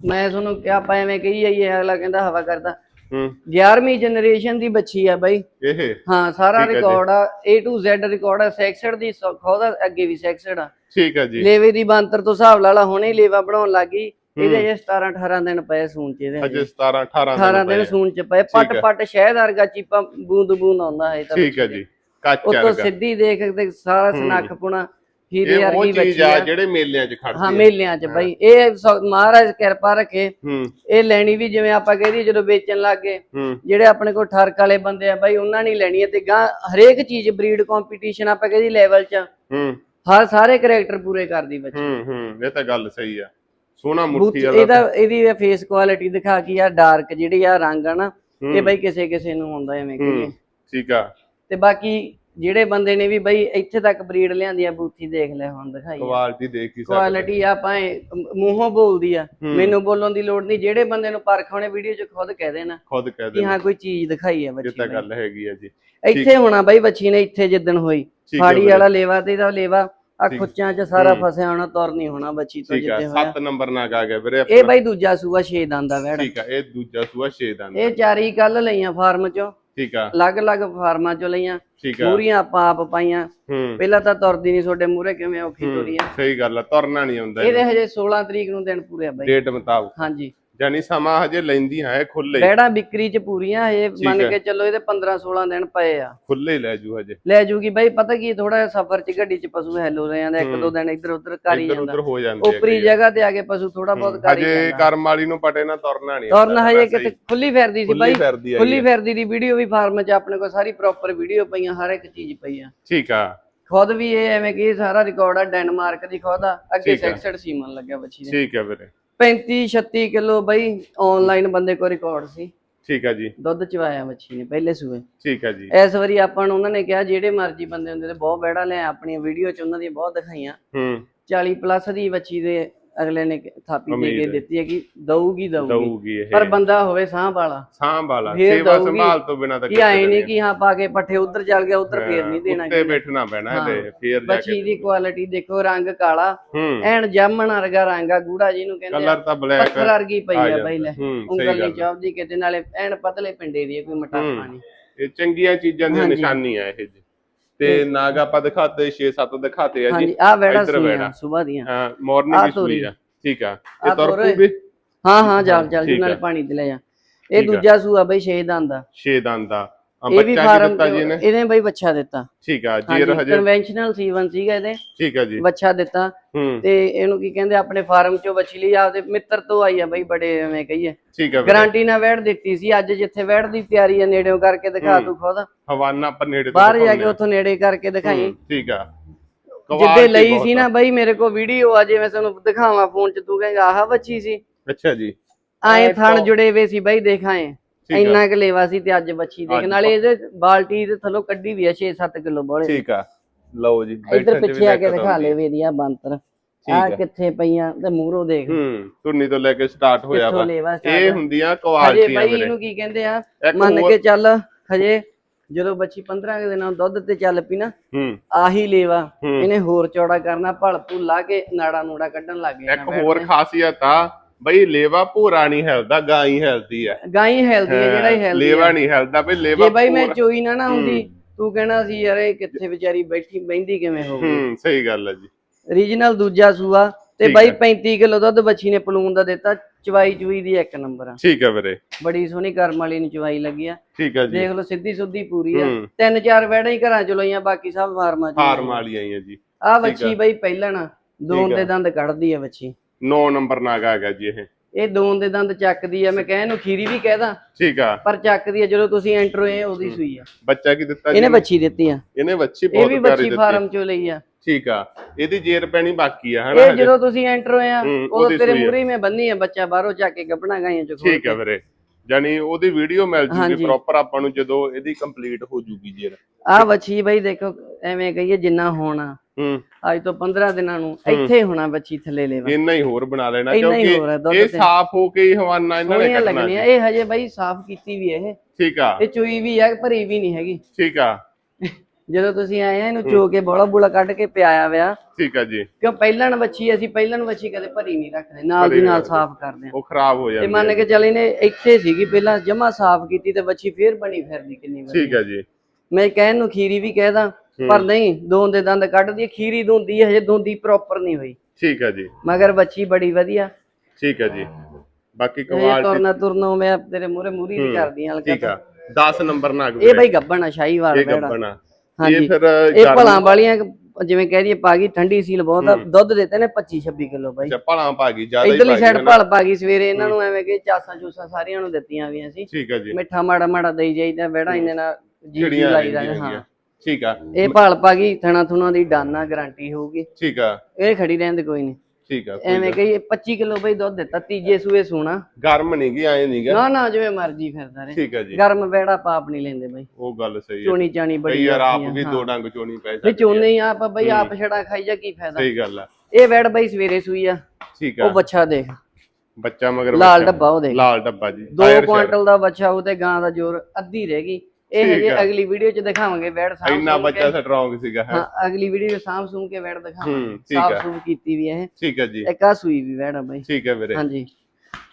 ਮੈਂ ਤੁਹਾਨੂੰ ਕਿਹਾ ਆਪਾਂ ਐਵੇਂ ਕਹੀ ਜਾਈਏ ਅਗਲਾ ਕਹਿੰਦਾ ਹਵਾ ਕਰਦਾ ਹੂੰ 11ਵੀਂ ਜਨਰੇਸ਼ਨ ਦੀ ਬੱਚੀ ਆ ਬਾਈ। ਇਹ? ਹਾਂ ਸਾਰਾ ਠੀਕ ਹੈ ਜੀ। ਰਿਕਾਰਡ ਆ A to Z ਰਿਕਾਰਡ ਆ ਸੈਕਸਡ ਦੀ ਖੋਦਾ ਅੱਗੇ ਵੀ ਸੈਕਸਡ ਆ। ਠੀਕ ਹੈ ਜੀ। ਲੇਵੇ ਦੀ ਬੰਤਰ ਤੋਂ ਹਿਸਾਬ ਲਾ ਲਾ ਹੁਣੇ ਹੀ ਲੇਵਾ ਬਣਾਉਣ ਲੱਗੀ ਇਹਦੇ ਜੇ 17 18 ਦਿਨ ਪਏ ਸੂਣ ਚ ਇਹਦੇ ਅਜੇ 17 18 18 ਦਿਨ ਪਏ ਆ। ਸੂਣ ਚ ਪਏ ਪੱਟ ਹੈ। ਪੱਟ ਸ਼ਹਿਦ ਵਰਗਾ ਚੀਪਾ ਬੂੰਦ ਬੂੰਦ ਆਉਂਦਾ ਹੈ ਤਾਂ ਠੀਕ ਹੈ ਜੀ। ਕੱਚ ਉਤੋਂ ਵਰਗਾ। ਸਿੱਧੀ ਦੇਖ ਤੇ ਸਾਰਾ ਸਨੱਖ ਪੁਣਾ ਹੀਰੇ ਇਹ ਉਹ ਵਰਗੀ ਚੀਜ਼ ਬੱਚੀ ਆ ਆ। ਜਿਹੜੇ ਮੇਲਿਆਂ 'ਚ ਹਾਂ ਖੜਦੀ ਆ। ਮੇਲਿਆਂ ਚ ਬਈ। ਇਹ ਸ- ਮਹਾਰਾਜ ਕਿਰਪਾ ਰੱਖੇ। ਹੂੰ। ਇਹ ਲੈਣੀ ਵੀ ਜਿਵੇਂ ਆਪਾਂ ਕਹਿੰਦੇ ਜਦੋਂ ਵੇਚਣ ਲੱਗ ਹੂੰ। ਜਿਹੜੇ ਆਪਣੇ ਕੋਲ ਠਰਕ ਵਾਲੇ ਬੰਦੇ ਆ ਬਾਈ ਉਹਨਾਂ ਨੇ ਹੀ ਲੈਣੀ ਹੈ ਤੇ ਗਾਂ ਹਰੇਕ ਚੀਜ਼ ਬਰੀਡ ਕੰਪੀਟੀਸ਼ਨ ਆਪਾਂ ਕਹਿੰਦੇ ਲੈਵਲ 'ਚ। ਹੂੰ। ਹਰ ਸਾਰੇ ਕਰੈਕਟਰ ਪੂਰੇ ਕਰਦੀ ਬੱਚੀ। ਹੂੰ ਹੂੰ। ਇਹ ਤਾਂ ਗੱਲ ਸਹੀ ਆ। ਸੋਹਣਾ ਮੁੱਠੀ ਵਾਲਾ ਇਹਦਾ ਇਹਦੀ ਫੇਸ ਕੁਆਲਿਟੀ ਦਿਖਾ ਕੀ ਆ ਡਾਰਕ ਜਿਹੜੀ ਆ ਰੰਗ ਆ ਨਾ ਹੂੰ। ਇਹ ਬਾਈ ਕਿਸੇ ਕਿਸੇ ਨੂੰ ਆਉਂਦਾ ਐਵੇਂ ਹੂੰ। ਠੀਕ ਆ। ਤੇ ਬਾਕੀ ਜਿਹੜੇ ਬੰਦੇ ਨੇ ਵੀ ਬਾਈ ਇੱਥੇ ਤੱਕ ਬਰੀਡ ਲਿਆਂਦੀ ਆ ਬੂਥੀ ਦੇਖ ਲੈ ਹੁਣ ਦਿਖਾਈ ਕੁਆਲਿਟੀ ਦੇਖ ਹੀ ਸਕਦੇ ਕੁਆਲਿਟੀ ਆ ਭਾਵੇਂ ਮੂੰਹੋਂ ਬੋਲਦੀ ਆ। ਮੈਨੂੰ ਬੋਲਣ ਦੀ ਲੋੜ ਨਹੀਂ। ਜਿਹੜੇ ਬੰਦੇ ਨੂੰ ਪਰਖਾਉਣੇ ਵੀਡੀਓ 'ਚ ਖੁਦ ਕਹਿ ਦੇਣਾ ਖੁਦ ਕਹਿ ਕਿ ਦੇ ਹਾਂ ਕੋਈ ਚੀਜ਼ ਦਿਖਾਈ ਆ ਇਹ ਬੱਚੀ ਤਾਂ ਨੇ। ਗੱਲ ਹੈਗੀ ਆ ਜੀ। ਇੱਥੇ ਹੋਣਾ ਬਾਈ ਬੱਚੀ ਨੇ ਇੱਥੇ ਜਿੱਦਣ ਹੋਈ। ਠੀਕ ਫਾੜੀ। ਵਾਲਾ ਲੇਵਾ ਤੇ ਇਹਦਾ ਲੇਵਾ। ਆ ਠੀਕ। ਖੁੱਚਾਂ 'ਚ ਸਾਰਾ ਫਸਿਆ ਹੋਣਾ ਤੁਰ ਨਹੀਂ ਹੋਣਾ ਬੱਚੀ ਤੋਂ ਠੀਕ ਆ। ਜਿੱਦੇ ਹੋਇਆ। 7 ਨੰਬਰ ਨਾਗ ਆ ਗਿਆ ਵੀਰੇ ਇਹ ਬਾਈ ਦੂਜਾ ਸੂਆ 6 ਦੰਦ ਦਾ ਵੈੜ ਠੀਕ ਆ ਇਹ ਦੂਜਾ ਸੂਆ 6 ਦਾ ਇਹ ਚਾਰੀ ਕੱਲ ਲਈਆਂ ਫਾਰਮ 'ਚੋਂ। ਠੀਕ ਆ। ਅਲੱਗ-ਅਲੱਗ ਫਾਰਮਾਂ 'ਚੋਂ ਲਈਆਂ। ਠੀਕ ਆ। ਪੂਰੀਆਂ ਆਪਾਂ ਆਪ ਪਾਈਆਂ। ਹੂੰ। ਪਹਿਲਾਂ ਤਾਂ ਤੁਰਦੀ ਨਹੀਂ ਤੁਹਾਡੇ ਮੂਹਰੇ ਕਿਵੇਂ ਔਖੀ ਤੁਰੀ ਆ। ਸਹੀ ਗੱਲ ਆ ਤੁਰਨਾ ਨਹੀਂ ਆਉਂਦਾ ਇਹਦੇ ਹਜੇ 16 ਤਰੀਕ ਨੂੰ ਦਿਨ ਪੂਰੇ ਆ ਬਾਈ। ਡੇਟ ਮੁਤਾਬਕ। ਹਾਂਜੀ। ਜਾਨੀ ਸਮਾਂ ਹਜੇ ਲੈਂਦੀ ਹੈ ਖੁੱਲੇ ਬੈੜਾਂ ਵਿਕਰੀ 'ਚ ਪੂਰੀਆਂ ਹਜੇ ਮੰਨ ਹੈ। ਕੇ ਚੱਲੋ ਇਹਦੇ 15 16 ਦਿਨ ਪਏ ਆ। ਖੁੱਲੇ ਹੀ ਲੈ ਜੂ ਹਜੇ। ਲੈ ਜੂਗੀ ਬਾਈ ਪਤਾ ਕੀ ਥੋੜਾ ਜਿਹਾ ਸਫ਼ਰ 'ਚ ਗੱਡੀ 'ਚ ਪਸ਼ੂ ਹੈਲੋ ਰਹੇ ਜਾਂਦੇ ਇੱਕ ਦੋ ਦਿਨ ਇੱਧਰ ਉੱਧਰ ਕਰ ਹੀ ਇੱਧਰ ਜਾਂਦਾ। ਉੱਧਰ ਹੋ ਜਾਂਦੇ ਉਪਰੀ ਜਗ੍ਹਾ ਤੇ ਆ ਕੇ ਪਸ਼ੂ ਥੋੜਾ ਬਹੁਤ ਕਰ ਹੀ ਹਜੇ ਜਾਂਦਾ। ਕਰਮ ਵਾਲੀ ਨੂੰ ਪਟੇ ਨਾ ਤੁਰਨਾ ਨਹੀਂ ਔਰ ਨਾ ਆਉਂਦਾ, ਹਜੇ ਕਿਤੇ ਹੀ ਖੁੱਲੀ ਫਿਰਦੀ ਸੀ ਬਾਈ। ਫਿਰਦੀ ਆ ਖੁੱਲੀ ਫਿਰਦੀ ਦੀ ਵੀਡੀਓ ਵੀ ਫਾਰਮ 'ਚ ਆਪਣੇ ਕੋਲ ਸਾਰੀ ਪ੍ਰੋਪਰ ਵੀਡੀਓ ਪਈਆਂ ਹਰ ਇੱਕ ਚੀਜ਼ ਪਈ ਆ। ਠੀਕ ਆ। ਖੁਦ ਵੀ ਇਹ ਐਵੇਂ ਕਿ ਇਹ ਸਾਰਾ ਰਿਕਾਰਡ ਆ ਡੈਨਮਾਰਕ ਦੀ ਖੁਦ ਆ ਅੱਗੇ ਠੀਕ ਆ। 66 ਸੀਮਨ ਲੱਗਿਆ ਬੱਚੀ ਦੇ। ਠੀਕ ਹੈ ਵੀਰੇ। 35 36 ਕਿਲੋ ਬਾਈ ਆਨਲਾਈਨ ਬੰਦੇ ਕੋਲ ਰਿਕਾਰਡ ਸੀ। ਠੀਕ ਆ ਜੀ। ਦੁੱਧ ਚਵਾਇਆ ਬੱਚੀ ਨੇ ਪਹਿਲੇ ਸੂਏ। ਠੀਕ ਆ ਜੀ। ਇਸ ਵਾਰੀ ਆਪਾਂ ਨੂੰ ਉਹਨਾਂ ਨੇ ਕਿਹਾ ਜਿਹੜੇ ਮਰਜ਼ੀ ਬੰਦੇ ਹੁੰਦੇ ਤੇ ਬਹੁਤ ਬੈੜਾ ਲੈ ਆਪਣੀਆਂ ਵੀਡੀਓ 'ਚ ਉਹਨਾਂ ਦੀਆਂ ਬਹੁਤ ਦਿਖਾਈਆਂ। ਹੂੰ। 40 ਪਲੱਸ ਦੀ ਬੱਚੀ ਦੇ ਅਗਲੇ ਨੇ ਥਾਪੀ ਦੇ ਕੇ। ਦਿੱਤੀ ਹੈ ਕਿ ਦਊਗੀ ਦਊਗੀ। ਦਊਗੀ ਇਹ। ਪਰ ਬੰਦਾ ਹੋਵੇ ਸਾਂਭ ਵਾਲਾ। ਸਾਂਭ ਵਾਲਾ ਫੇਰ ਸੇਵਾ ਦਊਗੀ। ਸੰਭਾਲ ਤੋਂ ਬਿਨਾ ਤਾਂ ਕਿ ਆਏ ਨਹੀਂ ਕਿ ਹਾਂ ਪਾ ਕੇ ਪੱਠੇ ਉਧਰ ਚੱਲ ਗਿਆ ਉਧਰ ਫੇਰ ਨਹੀਂ ਦੇਣਾ ਉੱਤੇ ਬੈਠਣਾ ਪੈਣਾ ਇਹਦੇ ਫੇਰ ਜਾ ਬੱਚੀ ਕੇ ਦੀ ਕੁਆਲਿਟੀ ਦੇਖੋ ਰੰਗ ਕਾਲਾ। ਹੂੰ। ਐਨ ਜਾਮਣ ਵਰਗਾ ਰੰਗ ਆ ਗੂੜਾ ਜਿਹਨੂੰ ਕਹਿੰਦੇ ਆ। ਕਲਰ ਤਾਂ ਬਲੈਕ ਪੱਥਰ ਵਰਗੀ ਪਈ ਆ ਬਾਈ ਲੈ ਹੂੰ ਸਹੀ ਉਂਗਲ ਗੱਲ ਨਹੀਂ ਚਾਹਦੀ ਕਿਤੇ ਨਾਲੇ ਐਨ ਪਤਲੇ ਪਿੰਡੇ ਦੀ ਆ, ਕੋਈ ਮੋਟਾਪਾ ਨਹੀਂ ਇਹ ਚੰਗੀਆਂ ਚੀਜ਼ਾਂ ਦੀ ਨਿਸ਼ਾਨੀ ਆ ਇਹ ਜੀ। ਤੇ ਨਾਗ ਆਪਾਂ ਦਿਖਾਤੇ 6-7 ਦਿਖਾਤੇ ਆ ਜੀ। ਹਾਂਜੀ ਆ ਵੈੜਾ ਸੂਈਆਂ। ਸੁਬਾਹ ਦੀਆਂ। ਹਾਂ ਮਾਰਨਿੰਗ ਦੀ। ਸੂਈ ਆ। ਠੀਕ ਆ। ਤੋਰੇ। ਪੂਗੀ ਹਾਂ ਹਾਂ ਚੱਲ ਚੱਲ ਜੀ ਠੀਕ ਨਾਲੇ। ਪਾਣੀ ਤੇ ਲੈ ਜਾ ਇਹ ਦੂਜਾ ਸੂਆ ਬਈ ਛੇ ਦੰਦ ਦਾ 6 ਦੰਦ ਦਾ ਇਹ ਵੀ ਬੱਚਾ ਕੀ ਫਾਰਮ ਦਿੱਤਾ ਜੀ ਇਹਨੇ। ਇਹਨੇ ਬਈ ਬੱਚਾ ਦਿੱਤਾ। ਠੀਕ ਆ ਜੀਰ ਹਾਂਜੀ ਹਜੇ ਕਨਵੈਨਸ਼ਨਲ ਸੀਵਨ ਸੀਗਾ ਇਹਦੇ। ਠੀਕ ਆ ਜੀ। ਬੱਚਾ ਦਿੱਤਾ। ਹੂੰ। ਤੇ ਇਹਨੂੰ ਕੀ ਕਹਿੰਦੇ ਆਪਣੇ ਫਾਰਮ ਚੋਂ ਬੱਚੀ ਲਈ ਆਪਦੇ ਮਿੱਤਰ ਤੋਂ ਆਈ ਆ ਬਈ ਬੜੇ ਐਵੇਂ ਕਹੀਏ। ਠੀਕ ਆ ਵੀਰੇ। ਗਾਰੰਟੀ ਨਾਲ ਵੈੜ ਦਿੱਤੀ ਸੀ ਅੱਜ ਜਿੱਥੇ ਵੈੜ ਦੀ ਤਿਆਰੀ ਆ ਨੇੜਿਓਂ ਕਰਕੇ ਦਿਖਾ ਤੂੰ ਖੁਦ। ਹਵਾਨਾ ਪਰ ਨੇੜੇ ਤੋਂ ਬਾਹਰ ਜਾ ਕੇ ਉੱਥੋਂ ਨੇੜੇ ਕਰਕੇ ਦਿਖਾਈ। ਠੀਕ ਆ। ਜਿੱਦੇ ਕਵਾਲ ਲਈ ਸੀ ਨਾ ਬਈ ਮੇਰੇ ਕੋਲ ਵੀਡੀਓ ਆ ਜੇ ਮੈਂ ਤੁਹਾਨੂੰ ਦਿਖਾਵਾਂ ਫੋਨ 'ਚ ਤੂੰ ਕਹੇਗਾ ਆਹ ਬੱਚੀ ਸੀ। ਅੱਛਾ ਜੀ। ਐਂ ਥਣ ਜੁੜੇ ਵੇ ਸੀ ਬਈ ਦੇਖਾਏ। ਇੰਨਾ ਕੁ ਲੇਵਾ ਸੀ ਤੇ ਅੱਜ ਬੱਚੀ ਦੇਖ ਨਾਲੇ ਇਹਦੇ ਬਾਲਟੀ ਦੇ ਥੱਲੋਂ ਕੱਢੀ ਵੀ ਆ 6-7 ਕਿਲੋ ਬੋਲੇ। ਠੀਕ ਆ। ਲਓ ਜੀ ਇੱਧਰ ਪਿੱਛੇ ਆ ਕੇ ਦਿਖਾ। ਲੈ ਵੇ ਦੀਆਂ ਬੰਤਰ ਆ। ਕਿੱਥੇ ਪਈਆਂ ਤੇ ਮੂਹਰੋਂ ਦੇਖ। ਹੂੰ ਧੁੰਨੀ ਤੋਂ ਲੈ ਕੇ ਸਟਾਰਟ ਹੋਇਆ ਵਾ। ਇਹ ਹੁੰਦੀਆਂ ਕੁਆਲਟੀਆਂ ਵੀਰੇ। ਇਹਨੂੰ ਕੀ ਕਹਿੰਦੇ ਆ ਇੱਕ ਮੰਨ ਕੇ ਚੱਲ ਹਜੇ ਜਦੋਂ ਬੱਚੀ 15 ਕੁ ਦਿਨਾਂ ਦੁੱਧ ਤੇ ਚੱਲ ਪਈ ਨਾ ਹੂੰ। ਆਹੀ ਲੇਵਾ। ਇਹਨੇ ਹੋਰ ਚੌੜਾ ਕਰਨਾ ਭਲ ਭੁਲ ਲਾ ਕੇ ਨਾੜਾ ਨੂੜਾ ਕੱਢਣ ਲੱਗ ਇੱਕ ਜਾਣਾ ਹੋਰ ਖਾਸੀਅਤ ਆ ਬਈ ਲੇਵਾ ਭੂਰਾ ਨਹੀਂ ਹਿਲਦਾ ਗਾਂ ਹੀ ਹਿਲਦੀ ਆ। ਗਾਈ ਹੈਲਦੀ ਹੈ ਜਿਹੜਾ ਹੀ ਹੈਲਦੀ ਲੇਵਾ ਨਹੀਂ ਹਿਲਦਾ ਬਈ ਲੇਵਾ ਜੇ ਬਾਈ ਮੈਂ ਚੋਈ ਨਾ ਨਾ ਹੁੰਦੀ ਤੂੰ ਕਹਿਣਾ ਸੀ ਯਾਰ ਇਹ ਕਿੱਥੇ ਵਿਚਾਰੀ ਬੈਠੀ ਬੈੰਦੀ ਕਿਵੇਂ ਹੋ ਗਈ ਹੂੰ ਸਹੀ ਗੱਲ ਹੈ ਜੀ। ਰੀਜਨਲ ਦੂਜਾ ਸੂਆ ਤੇ ਠੀਕ ਬਾਈ ਹੈ। 35 ਕਿਲੋ ਦੁੱਧ ਬੱਚੀ ਨੇ ਪਲੂਨ ਦਾ ਦਿੱਤਾ ਚਵਾਈ ਚੁਈ ਦੀ ਇੱਕ ਨੰਬਰ ਆ। ਠੀਕ ਹੈ ਵੀਰੇ। ਬੜੀ ਸੋਹਣੀ ਕਰਮ ਵਾਲੀ ਨੂੰ ਚਵਾਈ ਲੱਗੀ ਆ। ਠੀਕ ਹੈ ਜੀ। ਦੇਖ ਲਓ ਸਿੱਧੀ ਸੁੱਧੀ ਪੂਰੀ ਆ। ਹੂੰ। ਤਿੰਨ ਚਾਰ ਵੈੜਾਂ ਹੀ ਘਰਾਂ ਚ ਲਈਆਂ ਬਾਕੀ ਸਭ ਫਾਰਮਾਂ ਚ ਫਾਰਮ ਵਾਲੀਆਂ ਹੀ ਆ ਜੀ। ਆ। ਬੱਚੀ ਬਾਈ ਪਹਿਲਣ ਦੋਨ ਦੇ ਦੰਦ ਕੱਢਦੀ ਆ ਬੱਚੀ 9 ਨੰਬਰ ਨਾਗ ਗਿਆ ਜੀ ਇਹ। ਇਹ ਦੋਨ ਦੇ ਦੰਦ ਚੱਕਦੀ ਆ ਮੈਂ ਕਹਿ ਨੂੰ ਖੀਰੀ ਵੀ ਕਹਿਦਾ ਠੀਕ ਆ। ਪਰ ਚੱਕਦੀ ਆ ਜਦੋਂ ਤੁਸੀਂ ਐਂਟਰ ਹੋਏ ਉਹਦੀ ਸੂਈ ਆ। ਬੱਚਾ ਕੀ ਦਿੱਤਾ ਜੀ? ਇਹਨੇ ਬੱਚੀ ਦਿੱਤੀ ਆ। ਇਹਨੇ ਬੱਚੀ ਇਹ ਬਹੁਤ ਵੀ ਪਿਆਰੀ ਬੱਚੀ ਦਿੱਤੀ। ਫਾਰਮ ਚੋਂ ਲਈ ਆ। ਠੀਕ ਆ। ਇਹਦੀ ਜੇਰ ਪੈਣੀ ਬਾਕੀ ਆ ਹਨਾ ਇਹ ਹਜੇ? ਜਦੋਂ ਤੁਸੀਂ ਐਂਟਰ ਹੋਏ ਆ ਹੂੰ, ਉਦੋਂ ਉਹਦੀ ਤੇਰੇ ਸੂਈ ਆ। ਮੂਰੇ ਮੈਂ ਬੰਨੀ ਆ ਬੱਚਾ ਬਾਹਰੋਂ ਚੱਕ ਕੇ ਗੱਪਣਾ ਗਾਈਆਂ ਚ ਖੋਲ ਠੀਕ ਆ ਵੀਰੇ। ਜਾਨੀ ਉਹਦੀ ਵੀਡੀਓ ਮਿਲ ਜੂਗੀ ਹਾਂਜੀ। ਪ੍ਰੋਪਰ ਆਪਾਂ ਨੂੰ ਜਦੋਂ ਇਹਦੀ ਕੰਪਲੀਟ ਹੋ ਜੂਗੀ ਜੇਰ ਆ ਬੱਚੀ ਬਈ ਦੇਖੋ ਐਵੇਂ ਕਹੀਏ ਜਿੰਨਾ ਹੋਣਾ। ਹੂੰ। ਅੱਜ ਤੋਂ 15 ਦਿਨਾਂ ਨੂੰ ਇੱਥੇ ਹੋਣਾ ਬੱਚੀ ਥੱਲੇ ਲੈਵਾ ਇੰਨਾ ਹੀ ਹੋਰ ਬਣਾ ਲੈਣਾ ਇੰਨਾ ਹੀ ਹੋਰ ਹੈ ਕਿਉਂਕਿ ਇਹ ਤੇ। ਸਾਫ਼ ਹੋ ਕੇ ਹੀ ਹਵਾਨਾ ਇਹਨਾਂ ਨੇ ਸੋਹਣੀਆਂ ਲੱਗਣੀਆਂ। ਇਹ ਹਜੇ ਬਈ ਸਾਫ਼ ਕੀਤੀ ਵੀ ਇਹ। ਠੀਕ ਆ। ਇਹ ਚੋਈ ਵੀ ਹੈ ਭਰੀ ਵੀ ਨਹੀਂ ਹੈਗੀ। ਠੀਕ ਆ। ਜਦੋਂ ਤੁਸੀਂ ਆਏ ਆ ਇਹਨੂੰ ਚੋ ਕੇ ਬੋਲਾ ਬੁਲਾ ਕੱਢ ਕੇ ਪਿਆਇਆ ਵਿਆ। ਠੀਕ ਆ ਜੀ। ਕਿਉਂ ਪਹਿਲਣ ਬੱਚੀ ਅਸੀਂ ਪਹਿਲਣ ਬੱਚੀ ਕਦੇ ਭਰੀ ਨਹੀਂ ਰੱਖਦੇ। ਨਾਲ ਦੀ ਨਾਲ ਸਾਫ਼ ਕਰਦੇ ਆ। ਉਹ ਖਰਾਬ ਹੋ ਤੇ ਜਾਂਦੀ ਮੰਨ ਕੇ ਚੱਲ ਇਹਨੇ ਇੱਥੇ ਸੀਗੀ ਪਹਿਲਾਂ ਜਮਾ ਸਾਫ਼ ਕੀਤੀ ਤੇ ਬੱਚੀ ਫੇਰ ਬਣੀ ਫਿਰਦੀ ਕਿੰਨੀ ਵਾਰ ਠੀਕ ਆ ਜੀ। ਮੈਂ ਕਹਿਣ ਨੂੰ ਖੀਰੀ ਵੀ ਕਹਿਦਾ ਪਰ ਨਹੀਂ ਦੋਨ ਦੇ ਦੰਦ ਕੱਢਦੀ ਹੈ, ਖੀਰੀ ਦੋਂਦੀ ਹੈ, ਹਜੇ ਦੋਂਦੀ ਪ੍ਰੋਪਰ ਨਹੀਂ ਹੋਈ। ਠੀਕ ਆ ਜੀ। ਮਗਰ ਬੱਚੀ ਬੜੀ ਵਧੀਆ। ਠੀਕ ਹੈ ਜੀ। ਬਾਕੀ ਕੁਆਲਿਟੀ ਤੁਰਨਾ ਤੁਰਨਾ ਮੈਂ ਤੇਰੇ ਮੂਰੇ ਮੂਰੀ ਦੀ ਹੂੰ, ਕਰਦੀ ਆ ਠੀਕ ਆ। 10 ਨੰਬਰ ਨਾਗ ਇਹ ਬਈ ਗੱਬਣ ਆ ਸ਼ਾਹੀਵਾਲ ਇਹ ਬੈੜਾ ਗੱਬਣਾ ਹਾਂਜੀ। ਇਹ ਫਿਰ ਇਹ ਭਲਾਂ ਵਾਲੀਆਂ ਜਿਵੇਂ ਕਹਿ ਦਈਏ ਪਾ ਗਈ ਠੰਡੀ ਸੀਲ ਬਹੁਤ ਆ। ਦੁੱਧ ਦਿੱਤੇ ਨੇ 25 26 ਕਿਲੋ ਬਾਈ। ਅੱਛਾ ਭਲਾਂ ਪਾ ਗਈ ਜ਼ਿਆਦਾ ਹੀ ਇਧਰਲੀ ਸਾਈਡ ਹੈ। ਭਲ ਪਾ ਗਈ ਸਵੇਰੇ ਇਹਨਾਂ ਨੂੰ ਐਵੇਂ ਕਿ ਚਾਸਾਂ ਚੂਸਾਂ ਸਾਰੀਆਂ ਨੂੰ ਦਿੱਤੀਆਂ ਵੀ ਅਸੀਂ ਠੀਕ ਹੈ ਜੀ। ਮਿੱਠਾ ਮਾੜਾ ਮਾੜਾ ਦੇਈ ਜਾਈਦਾ ਬੈੜਾ ਇਹਨੇ ਨਾਲ ਜੀ ਜੀ ਜਿਹੜੀਆਂ ਲਾਈ ਰਹਿੰਦੀਆਂ ਦਾ ਹਾਂ। ਠੀਕ ਆ। ਇਹ ਭਲ ਪਾ ਗਈ ਥਣਾ ਥੁਣਾ ਦੀ ਡਾਨਾ ਗਾਰੰਟੀ ਹੋਊਗੀ। ਠੀਕ ਆ। ਇਹ ਖੜੀ ਰਹਿੰਦੇ ਕੋਈ ਨਹੀਂ। ਠੀਕ ਆ ਕੋਈ ਐਵੇਂ ਕਹੀ 25 ਕਿਲੋ ਬਈ ਦੁੱਧ ਦਿੱਤਾ ਤੀਜੇ ਸੂਏ ਸੂਣਾ। ਗਰਮ ਨਹੀਂ ਗੀ ਆਏ ਨਹੀਂ ਗਾ। ਨਾ ਨਾ ਜਿਵੇਂ ਮਰਜ਼ੀ ਫਿਰਦਾ ਰਹੇ। ਠੀਕ ਹੈ ਜੀ। ਗਰਮ ਬੈੜਾ ਪਾਪ ਨਹੀਂ ਲੈਂਦੇ ਬਈ। ਉਹ ਗੱਲ ਸਹੀ ਹੈ ਚੋਣੀ ਚਾਣੀ ਬੜੀ ਯਾਰ ਆਪ ਆ, ਵੀ। ਦੋ ਡੰਗ ਚੋਣੀ ਪੈ ਚੋਨੇ ਹੀ ਆਪ ਬਈ ਆਪ ਛੜਾ ਖਾਈ ਜਾ ਕੀ ਫਾਇਦਾ? ਸਹੀ ਗੱਲ ਆ। ਇਹ ਵੈੜ ਬਈ ਸਵੇਰੇ ਸੂਈ ਆ। ਠੀਕ ਉਹ ਆ ਬੱਚਾ ਦੇਖ। ਬੱਚਾ ਮਗਰ ਲਾਲ। ਡੱਬਾ ਉਹ ਦੇਖ। ਲਾਲ ਡੱਬਾ ਜੀ। 2 ਟਾਇਰ ਕੁਆਂਟਲ ਦਾ ਬੱਚਾ ਉਹ ਤੇ ਗਾਂ ਦਾ ਜ਼ੋਰ ਅੱਧੀ ਰਹਿ ਗਈ। ਇਹ ਠੀਕ ਆ। ਅਗਲੀ ਵੀਡੀਓ ਚ ਦਿਖਾਵਾਂਗੇ ਵੈੜ ਸਾਫ਼ ਇੰਨਾ ਬੱਚਾ ਸਟਰੋਂਗ ਸੀਗਾ ਹੈ? ਹਾਂ ਅਗਲੀ ਵੀਡੀਓ ਸਾਂਭ ਸੂਮ ਕੇ ਵੈੜ ਦਿਖਾਵਾਂਗੇ। ਹੂੰ ਠੀਕ ਸਾਫ਼ ਆ। ਸੂਮ ਕੀਤੀ ਵੀ ਇਹ। ਠੀਕ ਹੈ ਜੀ। ਇੱਕ ਆ ਸੂਈ ਵੀ ਆ ਬਈ। ਠੀਕ ਹੈ ਵੀਰੇ। ਹਾਂਜੀ।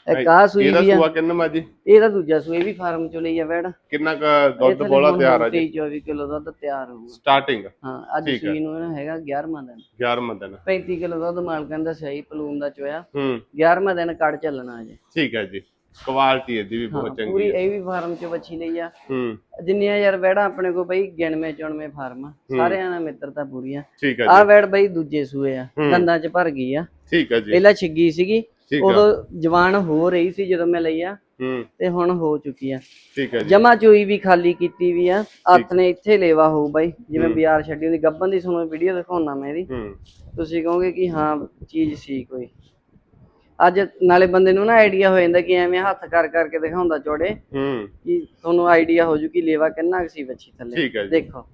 ਇੱਕ ਆ ਸੂਈ ਇਹਦਾ ਵੀ ਆ। ਸੂਆ ਕਿੰਨਾ ਮਾ ਜੀ ਇਹਦਾ ਦੂਜਾ ਸੂਈ ਵੀ ਫਾਰਮ ਚੋਂ ਲਈ ਆ ਵੈੜ ਕਿੰਨਾ ਕੁ ਦੁੱਧ ਬੋਲਾ ਤਿਆਰ ਆ ਜੀ? 23 24 ਕਿਲੋ ਦੁੱਧ ਤਿਆਰ ਹੋਊਗਾ। ਸਟਾਰਟਿੰਗ ਹਾਂ ਅੱਜ ਠੀਕ ਆ। ਸੂਈ ਨੂੰ ਇਹਨੂੰ ਹੈਗਾ 11ਵਾਂ ਦਿਨ। 11ਵਾਂ ਦਿਨ। 35 ਕਿਲੋ ਦੁੱਧ ਮਾਲਕਾਂ ਦਾ ਸਹੀ ਪਲੂਨ ਦਾ ਚੋਇਆ। ਹੂੰ। 11ਵਾਂ ਦਿਨ ਕੱਢ ਚੱਲਣਾ ਅਜੇ। ਠੀਕ ਹੈ ਜੀ। ਕੁਆਲਿਟੀ ਇਹਦੀ ਵੀ ਹਾਂ ਬਹੁਤ ਚੰਗੀ ਪੂਰੀ ਹੈ ਇਹ ਵੀ ਫਾਰਮ ਚ ਬੱਚੀ ਲਈ ਆ। ਹੂੰ। ਜਿੰਨੀਆਂ ਯਾਰ ਵੈੜਾਂ ਆਪਣੇ ਕੋਲ ਬਈ ਗਿਣਵੇਂ ਚੁਣਵੇਂ ਫਾਰਮ ਆ। ਸਾਰਿਆਂ ਨਾਲ ਮਿੱਤਰਤਾ ਪੂਰੀ ਆ। ਠੀਕ ਹੈ ਆ ਜੀ। ਵੈੜ ਬਈ ਦੂਜੇ ਸੂਏ ਆ। ਹੂੰ। ਦੰਦਾਂ ਚ ਭਰ ਗਈ ਆ। ਠੀਕ ਹੈ ਜੀ। ਪਹਿਲਾਂ ਛਿੱਗੀ ਸੀਗੀ ਠੀਕ ਆ। ਉਦੋਂ ਜਵਾਨ ਹੋ ਰਹੀ ਸੀ ਜਦੋਂ ਮੈਂ ਲਈ ਆ। ਹੂੰ। ਤੇ ਹੁਣ ਹੋ ਚੁੱਕੀ ਆ। ਠੀਕ ਹੈ ਜੀ। ਜਮਾ ਚੋਈ ਵੀ ਖਾਲੀ ਕੀਤੀ ਵੀ ਆ। ਹੱਥ ਨੇ ਇੱਥੇ ਲੇਵਾ ਹੋਊ ਬਾਈ ਜਿਵੇਂ ਬਾਜ਼ਾਰ ਛੱਡੀ ਹੁੰਦੀ। ਗੱਬਨ ਦੀ ਤੁਹਾਨੂੰ ਵੀਡੀਓ ਦਿਖਾਉਣਾ ਮੈਂ ਇਹਦੀ। ਹੂੰ। ਤੁਸੀਂ ਕਹੋਗੇ ਕਿ ਹਾਂ ਚੀਜ਼ ਸੀ ਕੋਈ। ਅੱਜ ਨਾਲੇ ਬੰਦੇ ਨੂੰ ਨਾ ਆਈਡੀਆ ਹੋ ਜਾਂਦਾ ਕਿ ਐਵੇਂ ਹੱਥ ਕਰ ਕਰਕੇ ਦਿਖਾਉਂਦਾ ਚੋੜੇ ਹੂੰ। ਕਿ ਤੁਹਾਨੂੰ ਆਈਡੀਆ ਹੋ ਜੂ ਕਿ ਲੇਵਾ ਕਿੰਨਾ ਕੁ ਸੀ ਬੱਚੀ ਥੱਲੇ। ਠੀਕ ਹੈ ਜੀ। ਦੇਖੋ।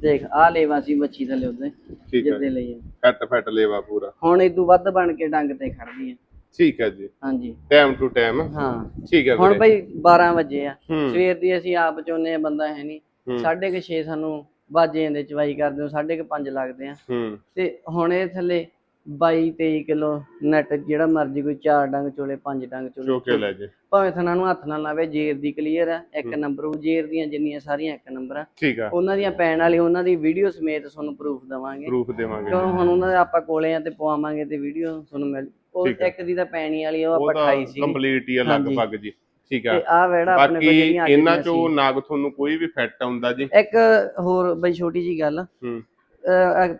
ਦੇਖ ਆ ਲੇਵਾ ਸੀ ਬੱਚੀ ਥੱਲੇ ਉਹਦੇ ਠੀਕ ਹੈ। ਜਿੱਦੇ ਲਈ। ਫੱਟ ਫੱਟ ਲੇਵਾ ਪੂਰਾ। ਹੁਣ ਇਦੋਂ ਵੱਧ ਬਣ ਕੇ ਡੰਗ ਤੇ ਖੜਦੀ ਆ ਠੀਕ ਹੈ ਜੀ। ਹਾਂਜੀ। ਟਾਈਮ ਟੂ ਟਾਈਮ ਹਾਂ। ਠੀਕ ਹੈ ਹੁਣ ਵੀਰੇ। ਬਈ 12 ਵਜੇ ਆ। ਹੂੰ। ਸਵੇਰ ਦੀ ਅਸੀਂ ਆਪ ਚੋਨੇ ਆ ਬੰਦਾ ਹੈ ਨਹੀਂ। ਹੂੰ। ਸਾਢੇ ਕੁ 6 ਸਾਨੂੰ ਬਾਜੇ ਜਾਂਦੇ ਚਵਾਈ ਕਰਦੇ ਹੋ ਸਾਢੇ ਕੁ 5 ਲੱਗਦੇ ਆ। ਹੂੰ। ਤੇ ਹੁਣ ਇਹ ਥੱਲੇ 22 23 ਕਿਲੋ ਨੈਟ ਜਿਹੜਾ ਮਰਜ਼ੀ ਕੋਈ ਚਾਰ ਡੰਗ ਚੋਲੇ ਪੰਜ ਡੰਗ ਚੋਲੇ। ਚੋਕੇ ਲੈ ਜੇ। ਭਾਵੇਂ ਥਣਾ ਨੂੰ ਹੱਥ ਨਾਲ ਲਾਵੇ ਜੇਰ ਦੀ ਕਲੀਅਰ ਆ ਇੱਕ ਨੰਬਰ ਉਹ ਜੇਰ ਦੀਆਂ ਜਿੰਨੀਆਂ ਸਾਰੀਆਂ ਇੱਕ ਨੰਬਰ ਆ। ਠੀਕ ਆ। ਉਹਨਾਂ ਦੀਆਂ ਪੈਣ ਵਾਲੀ ਉਹਨਾਂ ਦੀ ਵੀਡੀਓ ਸਮੇਤ ਤੁਹਾਨੂੰ ਪ੍ਰੂਫ ਦਵਾਂਗੇ। ਪ੍ਰੂਫ ਦੇਵਾਂਗੇ। ਕਿਉਂ ਹੁਣ ਉਹਨਾਂ ਦੇ ਆਪਾਂ ਕੋਲੇ ਆ ਤੇ ਪਵਾਵਾਂਗੇ ਤੇ ਵੀਡੀਓ ਤੁਹਾਨੂੰ ਮਿਲ ਉਹ। ਇੱਕ ਦੀ ਤਾਂ ਪੈਣੀ ਵਾਲੀ ਉਹ ਆਪਾਂ ਤਾਂ 28 ਸੀ ਕੰਪਲੀਟ ਹੀ ਆ ਲਗਭਗ ਜੀ। ਠੀਕ ਆ। ਤੇ ਆ ਵੈੜਾ ਆਪਣੇ ਕੋਲ ਜਿਹੜੀਆਂ ਇਹਨਾਂ ਚੋਂ ਨਾਗ ਤੁਹਾਨੂੰ ਕੋਈ ਵੀ ਫਿੱਟ ਆਉਂਦਾ ਜੀ। ਇੱਕ ਹੋਰ ਬਈ ਛੋਟੀ ਜੀ ਗੱਲ ਹੂੰ।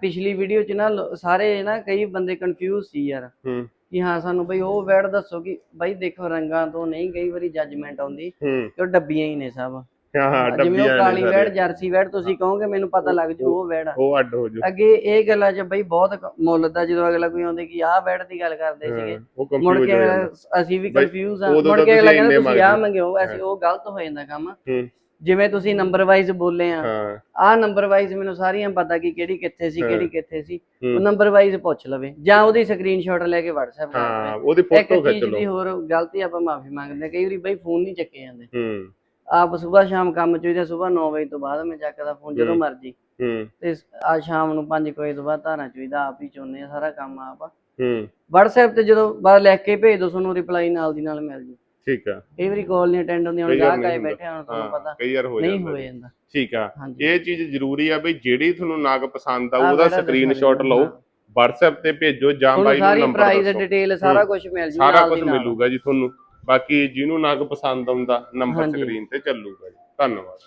ਪਿਛਲੀ ਵੀਡੀਓ ਚ ਨਾ ਲੋ- ਸਾਰੇ ਨਾ ਕਈ ਬੰਦੇ ਕਨਫਿਊਜ਼ ਸੀ ਯਾਰ। ਹੂੰ। ਕਿ ਹਾਂ ਸਾਨੂੰ ਬਈ ਉਹ ਵੈੜ ਦੱਸੋ ਕਿ ਬਾਈ ਦੇਖੋ ਰੰਗਾਂ ਤੋਂ ਨਹੀਂ ਕਈ ਵਾਰੀ ਜੱਜਮੈਂਟ ਆਉਂਦੀ ਹੂੰ। ਕਿ ਉਹ ਡੱਬੀਆਂ ਹੀ ਨੇ ਸਭ। ਹਾਂ ਹਾਂ ਜਿਵੇਂ ਉਹ ਡੱਬੀਆਂ ਕਾਲੀ ਨੇ ਵੈੜ ਸਾਰੇ। ਜਰਸੀ ਵੈੜ ਤੁਸੀਂ ਕਹੋਗੇ ਮੈਨੂੰ ਪਤਾ ਲੱਗ ਜੂ ਉਹ ਵੈੜ ਆ। ਉਹ ਅੱਡ ਹੋ ਜੂ। ਅੱਗੇ ਇਹ ਗੱਲਾਂ 'ਚ ਬਈ ਬਹੁਤ ਕ- ਮੁੱਲ ਦਾ ਜਦੋਂ ਅਗਲਾ ਕੋਈ ਆਉਂਦੇ ਕਿ ਆਹ ਬੈਡ ਦੀ ਗੱਲ ਕਰਦੇ ਸੀਗੇ ਉਹ ਮੁੜ ਕੇ ਅਗਲਾ- ਅਸੀਂ ਵੀ ਬਈ ਕਨਫਿਊਜ਼ ਆ। ਉਦੋਂ ਮੁੜ ਤਾਂ ਕੇ ਅਗਲਾ ਤੁਸੀਂ ਕਹਿੰਦਾ ਤੁਸੀਂ ਆਹ। ਮੰਗਿਓ ਅਸੀਂ ਉਹ ਗਲਤ ਹੋ ਜਾਂਦਾ ਕੰਮ। ਹੂੰ। ਜਿਵੇਂ ਤੁਸੀਂ ਨੰਬਰ ਵਾਈਜ਼ ਬੋਲੇ ਆ ਹਾਂ। ਆਹ ਨੰਬਰ ਵਾਈਜ਼ ਮੈਨੂੰ ਸਾਰੀਆਂ ਪਤਾ ਕਿ ਕਿਹੜੀ ਕਿੱਥੇ ਸੀ। ਕਿਹੜੀ ਕਿੱਥੇ ਸੀ ਉਹ। ਨੰਬਰ ਵਾਈਜ਼ ਪੁੱਛ ਲਵੇ ਜਾਂ ਉਹਦੀ ਸਕਰੀਨਸ਼ਾਟ ਲੈ ਕੇ WhatsApp ਕਰ ਹਾਂ ਉਹਦੀ ਇੱਕ ਫੋਟੋ ਖਿੱਚ ਲਓ। ਹੋਰ ਗਲਤੀ ਆਪਾਂ ਮਾਫੀ ਮੰਗਦੇ। ਕਈ ਵਾਰੀ ਬਈ ਫੋਨ ਨਹੀਂ ਚੱਕੇ ਜਾਂਦੇ। ਹੂੰ। ਆਪ ਸਵੇਰ ਸ਼ਾਮ ਕੰਮ ਚਾਹੀਦਾ ਸਵੇਰ 9 ਵਜੇ ਤੋਂ ਬਾਅਦ ਮੈਂ ਚੱਕਦਾ ਫੋਨ ਜਦੋਂ। ਮਰਜ਼ੀ। ਹੂੰ। ਤੇ ਆ ਸ਼ਾਮ ਨੂੰ 5 ਵਜੇ ਤੋਂ ਬਾਅਦ ਧਾਰਾਂ ਚਾਹੀਦਾ ਆਪ ਹੀ ਚੋਨੇ ਸਾਰਾ ਕੰਮ ਆਪ। ਹੂੰ। WhatsApp ਤੇ ਜਦੋਂ ਬਾਅਦ ਲਿਖ ਕੇ ਭੇਜ ਦੋ ਤੁਹਾਨੂੰ ਰਿਪਲਾਈ ਨਾਲ ਦੀ ਨਾਲ ਮਿਲ ਜੂ। ਠੀਕ ਆ। ਕਈ ਵਾਰੀ ਕਾਲ ਨਹੀਂ ਅਟੈਂਡ ਹੁੰਦੀ ਹੁਣ ਕਈ ਵਾਰ ਗਾਹਕ ਆਏ। ਬੈਠੇ ਹੁਣ ਤੁਹਾਨੂੰ ਪਤਾ। ਕਈ ਵਾਰ ਹੋ ਨਹੀਂ ਜਾਂਦਾ ਹੋ। ਜਾਂਦਾ। ਠੀਕ ਆ। ਹਾਂਜੀ। ਇਹ ਚੀਜ਼ ਜ਼ਰੂਰੀ ਆ ਬਈ ਜਿਹੜੀ ਤੁਹਾਨੂੰ ਨਾਗ ਪਸੰਦ ਆ ਆਹ ਉਹਦਾ ਦਿਖਾ ਲਓ ਹਾਂ। WhatsApp ਤੇ ਭੇਜੋ ਜਾਂ ਤੁਹਾਨੂੰ ਬਾਈ ਨੂੰ ਸਾਰੀ ਨੰਬਰ ਪ੍ਰਾਈਸ ਦੱਸੋ। ਡਿਟੇਲ ਸਾਰਾ ਕੁਝ ਮਿਲ ਜੂ ਸਾਰਾ ਨਾਲ ਕੁਝ ਦੀ ਨਾਲ। ਮਿਲੂਗਾ ਜੀ ਤੁਹਾਨੂੰ। ਬਾਕੀ ਜਿਹਨੂੰ ਨਾਗ ਪਸੰਦ ਆਉਂਦਾ ਨੰਬਰ ਹਾਂਜੀ। ਸਕਰੀਨ ਤੇ ਚੱਲੂਗਾ ਜੀ। ਧੰਨਵਾਦ।